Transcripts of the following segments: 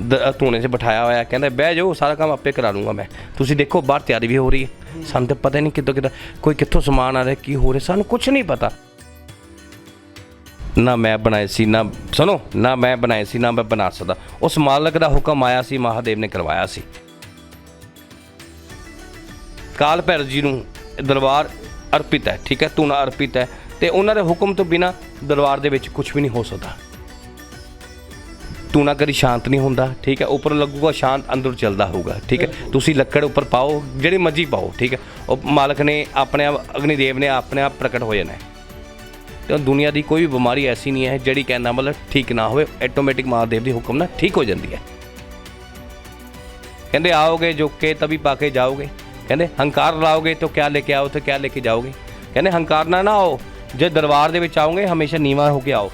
ਦ- ਧੂਣੇ 'ਚ ਬਿਠਾਇਆ ਹੋਇਆ, ਕਹਿੰਦਾ, ਬਹਿ ਜਾਓ, ਸਾਰਾ ਕੰਮ ਆਪੇ ਕਰਾ ਲੂੰਗਾ ਮੈਂ। ਤੁਸੀਂ ਦੇਖੋ, ਬਾਹਰ ਤਿਆਰੀ ਵੀ ਹੋ ਰਹੀ ਹੈ। ਸਾਨੂੰ ਤਾਂ ਪਤਾ ਹੀ ਨਹੀਂ ਕਿੱਦੋਂ ਕਿੱਦਾਂ, ਕੋਈ ਕਿੱਥੋਂ ਸਮਾਨ ਆ ਰਿਹਾ, ਕੀ ਹੋ ਰਿਹਾ, ਸਾਨੂੰ ਕੁਝ ਨਹੀਂ ਪਤਾ। ਨਾ ਮੈਂ ਬਣਾਏ ਸੀ, ਨਾ, ਸੁਣੋ, ਨਾ ਮੈਂ ਬਣਾਏ ਸੀ, ਨਾ ਮੈਂ ਬਣਾ ਸਕਦਾ। ਉਸ ਮਾਲਕ ਦਾ ਹੁਕਮ ਆਇਆ ਸੀ, ਮਹਾਦੇਵ ਨੇ ਕਰਵਾਇਆ ਸੀ। ਕਾਲ ਭੈਰਵ ਜੀ ਨੂੰ ਦਰਬਾਰ ਅਰਪਿਤ ਹੈ, ਠੀਕ ਹੈ, ਧੂਣਾ ਅਰਪਿਤ ਹੈ, ਤੇ ਉਹਨਾਂ ਦੇ ਹੁਕਮ ਤੋਂ ਬਿਨਾ ਦਰਬਾਰ ਦੇ ਵਿੱਚ ਕੁਝ ਵੀ ਨਹੀਂ ਹੋ ਸਕਦਾ। ਤੂੰ ਨਾ ਕਰੀ ਸ਼ਾਂਤ ਨਹੀਂ ਹੁੰਦਾ ਠੀਕ ਹੈ? ਉੱਪਰ ਲੱਗੂਗਾ ਸ਼ਾਂਤ ਅੰਦਰ ਚੱਲਦਾ ਹੋਊਗਾ ਠੀਕ ਹੈ? ਤੁਸੀਂ ਲੱਕੜ ਉੱਪਰ ਪਾਓ ਜਿਹੜੀ ਮਰਜ਼ੀ ਪਾਓ ਠੀਕ ਹੈ? ਉਹ ਮਾਲਕ ਨੇ ਆਪਣੇ ਆਪ ਅਗਨੀ ਦੇਵ ਨੇ ਆਪਣੇ ਆਪ ਪ੍ਰਗਟ ਹੋ ਜਾਣਾ ਤੇ ਦੁਨੀਆ ਦੀ ਕੋਈ ਵੀ ਬਿਮਾਰੀ ਐਸੀ ਨਹੀਂ ਹੈ ਜਿਹੜੀ ਕਹਿੰਦਾ ਮਤਲਬ ਠੀਕ ਨਾ ਹੋਵੇ ਆਟੋਮੈਟਿਕ ਮਹਾਦੇਵ ਦੀ ਹੁਕਮ ਨਾਲ ਠੀਕ ਹੋ ਜਾਂਦੀ ਹੈ। ਕਹਿੰਦੇ ਆਓਗੇ ਜੋ ਕੇ ਤभी ਪਾ ਕੇ ਜਾਓਗੇ। ਕਹਿੰਦੇ ਹੰਕਾਰ ਲਾਓਗੇ ਤਾਂ ਕਿਆ ਲੈ ਕੇ ਆਓ ਤੇ ਕਿਆ ਲੈ ਕੇ ਜਾਓਗੇ? ਕਹਿੰਦੇ ਹੰਕਾਰ ਨਾ ਨਾ ਆਓ। ਜੇ ਦਰਬਾਰ ਦੇ ਵਿੱਚ ਆਓਗੇ ਹਮੇਸ਼ਾ ਨੀਵਾ ਹੋ ਕੇ ਆਓ।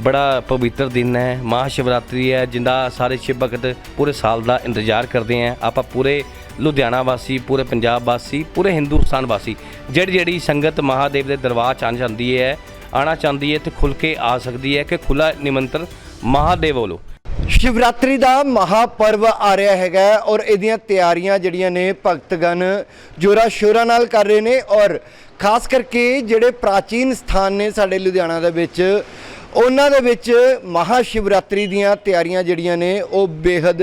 ਬੜਾ ਪਵਿੱਤਰ ਦਿਨ ਹੈ ਮਹਾ ਸ਼ਿਵਰਾਤਰੀ ਹੈ, ਜਿੰਦਾ ਸਾਰੇ ਸ਼ਿਵ ਭਗਤ ਪੂਰੇ ਸਾਲ ਦਾ ਇੰਤਜ਼ਾਰ ਕਰਦੇ ਆ ਆਪਾਂ ਪੂਰੇ ਲੁਧਿਆਣਾ ਵਾਸੀ, ਪੂਰੇ ਪੰਜਾਬ ਵਾਸੀ, ਪੂਰੇ ਹਿੰਦੁਸਤਾਨ ਵਾਸੀ, ਜਿਹੜੀ ਜਿਹੜੀ ਸੰਗਤ ਮਹਾਦੇਵ ਦੇ ਦਰਬਾਰ ਚ ਆਉਣਾ ਜਾਂਦੀ ਹੈ ਆਣਾ ਚਾਹੁੰਦੀ ਹੈ ਤੇ ਖੁੱਲ ਕੇ ਆ ਸਕਦੀ ਹੈ ਕਿ ਖੁੱਲਾ ਨਿਮੰਤਰ ਮਹਾਦੇਵ ਵੱਲੋਂ। ਸ਼ਿਵਰਾਤਰੀ ਦਾ ਮਹਾਪਰਵ ਆ ਰਿਹਾ ਹੈਗਾ ਔਰ ਇਹਦੀਆਂ ਤਿਆਰੀਆਂ ਜਿਹੜੀਆਂ ਨੇ ਭਗਤਗਣ ਜੋਰਾ ਸ਼ੋਰਾ ਨਾਲ ਕਰ ਰਹੇ ਨੇ ਔਰ ਖਾਸ ਕਰਕੇ ਜਿਹੜੇ ਪ੍ਰਾਚੀਨ ਸਥਾਨ ਨੇ ਸਾਡੇ ਲੁਧਿਆਣਾ ਦੇ ਵਿੱਚ ਉਹਨਾਂ ਦੇ ਵਿੱਚ ਮਹਾ ਸ਼ਿਵਰਾਤਰੀ ਦੀਆਂ ਤਿਆਰੀਆਂ ਜਿਹੜੀਆਂ ਨੇ, ਉਹ ਬੇहद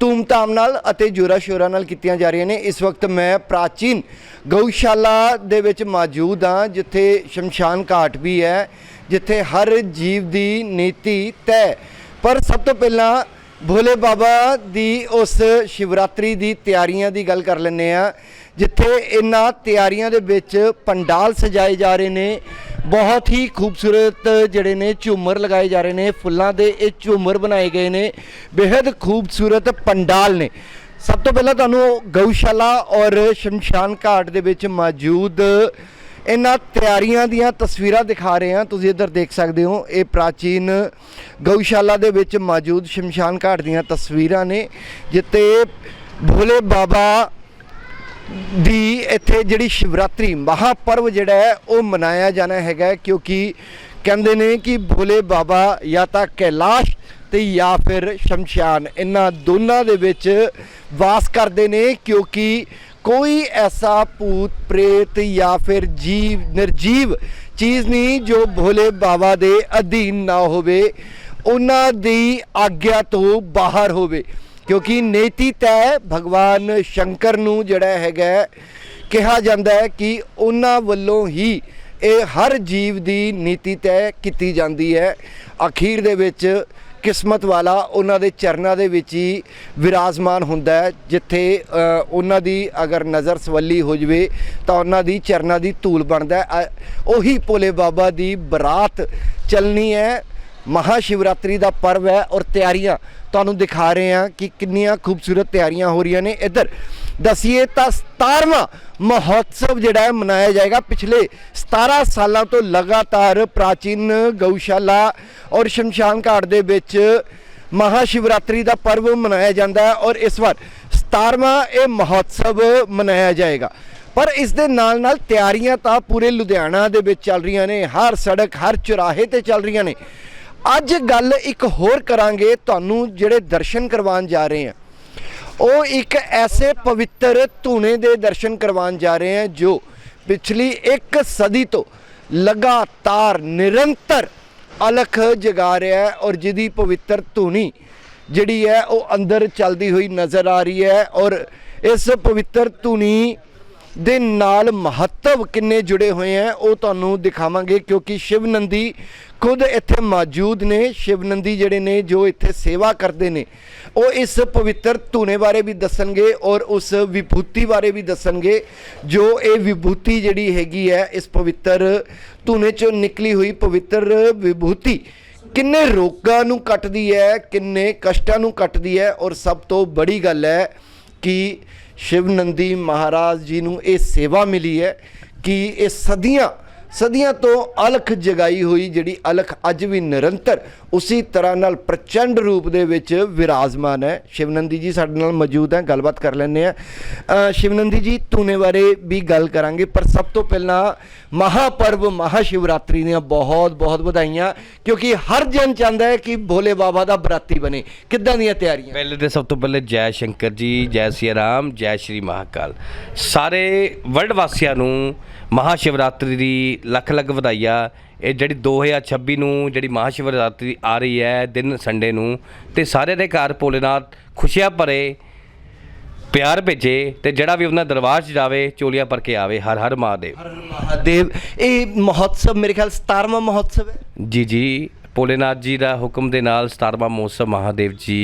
ਧੂਮਧਾਮ ਨਾਲ ਅਤੇ ਜੋਰਾ ਸ਼ੋਰਾ ਨਾਲ ਕੀਤੀਆਂ ਜਾ ਰਹੀਆਂ ਨੇ। ਇਸ ਵਕਤ ਮੈਂ ਪ੍ਰਾਚੀਨ ਗਊਸ਼ਾਲਾ ਦੇ ਵਿੱਚ ਮੌਜੂਦ ਹਾਂ, ਜਿੱਥੇ ਸ਼ਮਸ਼ਾਨ ਘਾਟ ਵੀ ਹੈ, ਜਿੱਥੇ ਹਰ ਜੀਵ ਦੀ ਨੀਤੀ ਤੈਅ ਪਰ ਸਭ ਤੋਂ ਪਹਿਲਾਂ ਭੋਲੇ ਬਾਬਾ ਦੀ ਉਸ ਸ਼ਿਵਰਾਤਰੀ ਦੀ ਤਿਆਰੀਆਂ ਦੀ ਗੱਲ ਕਰ ਲੈਂਦੇ ਆ ਜਿੱਥੇ ਇਹਨਾਂ ਤਿਆਰੀਆਂ ਦੇ ਵਿੱਚ ਪੰਡਾਲ ਸਜਾਏ ਜਾ ਰਹੇ ਨੇ। ਬਹੁਤ ਹੀ ਖੂਬਸੂਰਤ ਜਿਹੜੇ ਨੇ ਝੂਮਰ ਲਗਾਏ ਜਾ ਰਹੇ ਨੇ, ਫੁੱਲਾਂ ਦੇ ਇਹ ਝੂਮਰ ਬਣਾਏ ਗਏ ਨੇ। ਬੇहद ਖੂਬਸੂਰਤ ਪੰਡਾਲ ਨੇ। ਸਭ ਤੋਂ ਪਹਿਲਾਂ ਤੁਹਾਨੂੰ ਗਊਸ਼ਾਲਾ ਔਰ ਸ਼ਮਸ਼ਾਨ ਘਾਟ ਦੇ ਵਿੱਚ ਮੌਜੂਦ ਇਹਨਾਂ ਤਿਆਰੀਆਂ ਦੀਆਂ ਤਸਵੀਰਾਂ ਦਿਖਾ ਰਹੇ ਹਾਂ। ਤੁਸੀਂ ਇੱਧਰ ਦੇਖ ਸਕਦੇ ਹੋ, ਇਹ ਪ੍ਰਾਚੀਨ ਗਊਸ਼ਾਲਾ ਦੇ ਵਿੱਚ ਮੌਜੂਦ ਸ਼ਮਸ਼ਾਨ ਘਾਟ ਦੀਆਂ ਤਸਵੀਰਾਂ ਨੇ ਜਿੱਤੇ ਭੋਲੇ ਬਾਬਾ ਦੀ ਇੱਥੇ ਜਿਹੜੀ ਸ਼ਿਵਰਾਤਰੀ ਮਹਾਪਰਵ ਜਿਹੜਾ ਹੈ, ਉਹ ਮਨਾਇਆ ਜਾਣਾ ਹੈਗਾ ਕਿਉਂਕਿ ਕਹਿੰਦੇ ਨੇ ਕਿ ਭੋਲੇ ਬਾਬਾ ਜਾਂ ਤਾਂ ਕੈਲਾਸ਼ ਤੇ ਜਾਂ ਫਿਰ ਸ਼ਮਸ਼ਾਨ, ਇਹਨਾਂ ਦੋਨਾਂ ਦੇ ਵਿੱਚ ਵਾਸ ਕਰਦੇ ਨੇ, ਕਿਉਂਕਿ ਕੋਈ ਐਸਾ ਭੂਤ, ਪ੍ਰੇਤ ਜਾਂ ਫਿਰ ਜੀਵ, ਨਿਰਜੀਵ ਚੀਜ਼ ਨਹੀਂ ਜੋ ਭੋਲੇ ਬਾਬਾ ਦੇ ਅਧੀਨ ਨਾ ਹੋਵੇ, ਉਹਨਾਂ ਦੀ ਆਗਿਆ ਤੋਂ ਬਾਹਰ ਹੋਵੇ। ਕਿਉਂਕਿ ਨੇਤੀ ਤੈ ਭਗਵਾਨ ਸ਼ੰਕਰ ਨੂੰ ਜਿਹੜਾ ਹੈਗਾ ਕਿਹਾ ਜਾਂਦਾ ਹੈ ਕਿ ਉਹਨਾਂ ਵੱਲੋਂ ਹੀ ਇਹ ਹਰ ਜੀਵ ਦੀ ਨੀਤੀ ਤੈਅ ਕੀਤੀ ਜਾਂਦੀ ਹੈ। ਅਖੀਰ ਦੇ ਵਿੱਚ ਕਿਸਮਤ ਵਾਲਾ ਉਹਨਾਂ ਦੇ ਚਰਨਾਂ ਦੇ ਵਿੱਚ ਹੀ ਵਿਰਾਜਮਾਨ ਹੁੰਦਾ ਹੈ ਜਿੱਥੇ ਉਹਨਾਂ ਦੀ ਅਗਰ ਨਜ਼ਰ ਸਵੱਲੀ ਹੋ ਜਵੇ ਤਾਂ ਉਹਨਾਂ ਦੀ ਚਰਨਾਂ ਦੀ ਧੂਲ ਬਣਦਾ ਹੈ। ਅ, ਉਹੀ ਭੋਲੇ ਬਾਬਾ ਦੀ ਬਰਾਤ ਚੱਲਣੀ ਹੈ। ਮਹਾ ਸ਼ਿਵਰਾਤਰੀ ਦਾ ਪਰਵ ਹੈ ਔਰ ਤਿਆਰੀਆਂ ਤੁਹਾਨੂੰ ਦਿਖਾ ਰਹੇ ਹਾਂ ਕਿ ਕਿੰਨੀਆਂ ਖੂਬਸੂਰਤ ਤਿਆਰੀਆਂ ਹੋ ਰਹੀਆਂ ਨੇ ਇੱਧਰ। ਦਸੀਏ ਤਾਂ 17ਵਾਂ ਮਹੋਤਸਵ ਜਿਹੜਾ ਹੈ ਮਨਾਇਆ ਜਾਏਗਾ। ਪਿਛਲੇ 17 ਸਾਲਾਂ ਤੋਂ ਲਗਾਤਾਰ ਪ੍ਰਾਚੀਨ ਗਊਸ਼ਾਲਾ ਔਰ ਸ਼ਮਸ਼ਾਨ ਘਾਟ ਦੇ ਵਿੱਚ ਮਹਾ ਸ਼ਿਵਰਾਤਰੀ ਦਾ ਪਰਵ ਮਨਾਇਆ ਜਾਂਦਾ ਹੈ ਔਰ ਇਸ ਵਾਰ 17ਵਾਂ ਇਹ ਮਹੋਤਸਵ ਮਨਾਇਆ ਜਾਏਗਾ। ਪਰ ਇਸ ਦੇ ਨਾਲ ਨਾਲ ਤਿਆਰੀਆਂ ਤਾਂ ਪੂਰੇ ਲੁਧਿਆਣਾ ਦੇ ਵਿੱਚ ਚੱਲ ਰਹੀਆਂ ਨੇ, ਹਰ ਸੜਕ, ਹਰ ਚੁਰਾਹੇ ਤੇ ਚੱਲ ਰਹੀਆਂ ਨੇ। ਅੱਜ ਗੱਲ ਇੱਕ ਹੋਰ ਕਰਾਂਗੇ, ਤੁਹਾਨੂੰ ਜਿਹੜੇ ਦਰਸ਼ਨ ਕਰਵਾਉਣ ਜਾ ਰਹੇ ਹਾਂ। ਉਹ ਇੱਕ ਐਸੇ ਪਵਿੱਤਰ ਧੂਣੇ ਦੇ ਦਰਸ਼ਨ ਕਰਵਾਉਣ ਜਾ ਰਹੇ ਹਾਂ, ਜੋ ਪਿਛਲੀ ਇੱਕ ਸਦੀ ਤੋਂ ਲਗਾਤਾਰ ਨਿਰੰਤਰ ਅਲਖ ਜਗਾ ਰਿਹਾ ਹੈ ਔਰ ਜਿਹਦੀ ਪਵਿੱਤਰ ਧੂਣੀ ਜਿਹੜੀ ਹੈ ਉਹ ਅੰਦਰ ਚੱਲਦੀ ਹੋਈ ਨਜ਼ਰ ਆ ਰਹੀ ਹੈ ਔਰ ਇਸ ਪਵਿੱਤਰ ਧੂਣੀ ਦੇ ਨਾਲ ਮਹੱਤਵ ਕਿੰਨੇ ਜੁੜੇ ਹੋਏ ਹੈ ਉਹ ਤੁਹਾਨੂੰ ਦਿਖਾਵਾਂਗੇ, ਕਿਉਂਕਿ ਸ਼ਿਵ ਨੰਦੀ ਖੁਦ ਇੱਥੇ ਮੌਜੂਦ ਨੇ। ਸ਼ਿਵ ਨੰਦੀ ਜਿਹੜੇ ਨੇ, ਜੋ ਇੱਥੇ ਸੇਵਾ ਕਰਦੇ ਨੇ, ਉਹ ਇਸ ਪਵਿੱਤਰ ਧੂਣੇ ਬਾਰੇ ਵੀ ਦੱਸਣਗੇ ਔਰ ਉਸ ਵਿਭੂਤੀ ਬਾਰੇ ਵੀ ਦੱਸਣਗੇ, ਜੋ ਇਹ ਵਿਭੂਤੀ ਜਿਹੜੀ ਹੈਗੀ ਹੈ, ਇਸ ਪਵਿੱਤਰ ਧੂਨੇ ਚੋਂ ਨਿਕਲੀ ਹੋਈ ਪਵਿੱਤਰ ਵਿਭੂਤੀ ਕਿੰਨੇ ਰੋਗਾਂ ਨੂੰ ਕੱਟਦੀ ਹੈ, ਕਿੰਨੇ ਕਸ਼ਟਾਂ ਨੂੰ ਕੱਟਦੀ ਹੈ ਔਰ ਸਭ ਤੋਂ ਬੜੀ ਗੱਲ ਹੈ ਕਿ ਸ਼ਿਵ ਨੰਦੀ ਮਹਾਰਾਜ ਜੀ ਨੂੰ ਇਹ ਸੇਵਾ ਮਿਲੀ ਹੈ ਕਿ ਇਹ ਸਦੀਆਂ ਸਦੀਆਂ ਤੋਂ ਅਲਖ ਜਗਾਈ ਹੋਈ ਜਿਹੜੀ ਅਲਖ ਅੱਜ ਵੀ ਨਿਰੰਤਰ ਉਸੇ ਤਰ੍ਹਾਂ ਨਾਲ ਪ੍ਰਚੰਡ ਰੂਪ ਦੇ ਵਿੱਚ ਵਿਰਾਜਮਾਨ ਹੈ। ਸ਼ਿਵਨੰਦੀ ਜੀ ਸਾਡੇ ਨਾਲ ਮੌਜੂਦ ਹੈ, ਗੱਲਬਾਤ ਕਰ ਲੈਂਦੇ ਆ ਸ਼ਿਵਨੰਦੀ ਜੀ, ਧੂਨੇ ਬਾਰੇ ਵੀ ਗੱਲ ਕਰਾਂਗੇ, ਪਰ ਸਭ ਤੋਂ ਪਹਿਲਾਂ ਮਹਾਪਰਵ ਮਹਾਸ਼ਿਵਰਾਤਰੀ ਦੀਆਂ ਬਹੁਤ ਬਹੁਤ ਵਧਾਈਆਂ, ਕਿਉਂਕਿ ਹਰ ਜਨ ਚਾਹੁੰਦਾ ਹੈ ਕਿ ਭੋਲੇ ਬਾਬਾ ਦਾ ਬਰਾਤੀ ਬਣੇ। ਕਿੱਦਾਂ ਦੀਆਂ ਤਿਆਰੀਆਂ? ਪਹਿਲੇ ਤੇ ਸਭ ਤੋਂ ਪਹਿਲੇ ਜੈ ਸ਼ੰਕਰ ਜੀ, ਜੈ ਸਿਆ ਰਾਮ, ਜੈ ਸ਼੍ਰੀ ਮਹਾਕਾਲ। ਸਾਰੇ ਵਰਲਡ ਵਾਸੀਆਂ ਨੂੰ ਮਹਾਸ਼ਿਵਰਾਤਰੀ ਦੀ ਲੱਖ ਲੱਖ ਵਧਾਈਆਂ ਇਹ ਜਿਹੜੀ 2026 ਨੂੰ ਜਿਹੜੀ ਮਹਾਸ਼ਿਵਰਾਤਰੀ ਆ ਰਹੀ ਹੈ ਦਿਨ ਸੰਡੇ ਨੂੰ ਤੇ ਸਾਰੇ ਦੇ ਘਰ ਭੋਲੇਨਾਥ ਖੁਸ਼ੀਆਂ ਭਰੇ ਪਿਆਰ ਭੇਜੇ ਤੇ ਜਿਹੜਾ ਵੀ ਉਹਨਾਂ ਦਰਬਾਰ 'ਚ ਜਾਵੇ ਚੋਲੀਆਂ ਭਰ ਕੇ ਆਵੇ ਹਰ ਹਰ ਮਹਾਦੇਵ। ਹਰ ਮਹਾਦੇਵ। ਇਹ ਮਹੋਤਸਵ ਮੇਰੇ ਖਿਆਲ 17ਵਾਂ ਮਹੋਤਸਵ ਹੈ? ਜੀ ਜੀ। ਭੋਲੇਨਾਥ ਜੀ ਦਾ ਹੁਕਮ ਦੇ ਨਾਲ 17ਵਾਂ ਮੌਸਮ ਮਹਾਦੇਵ ਜੀ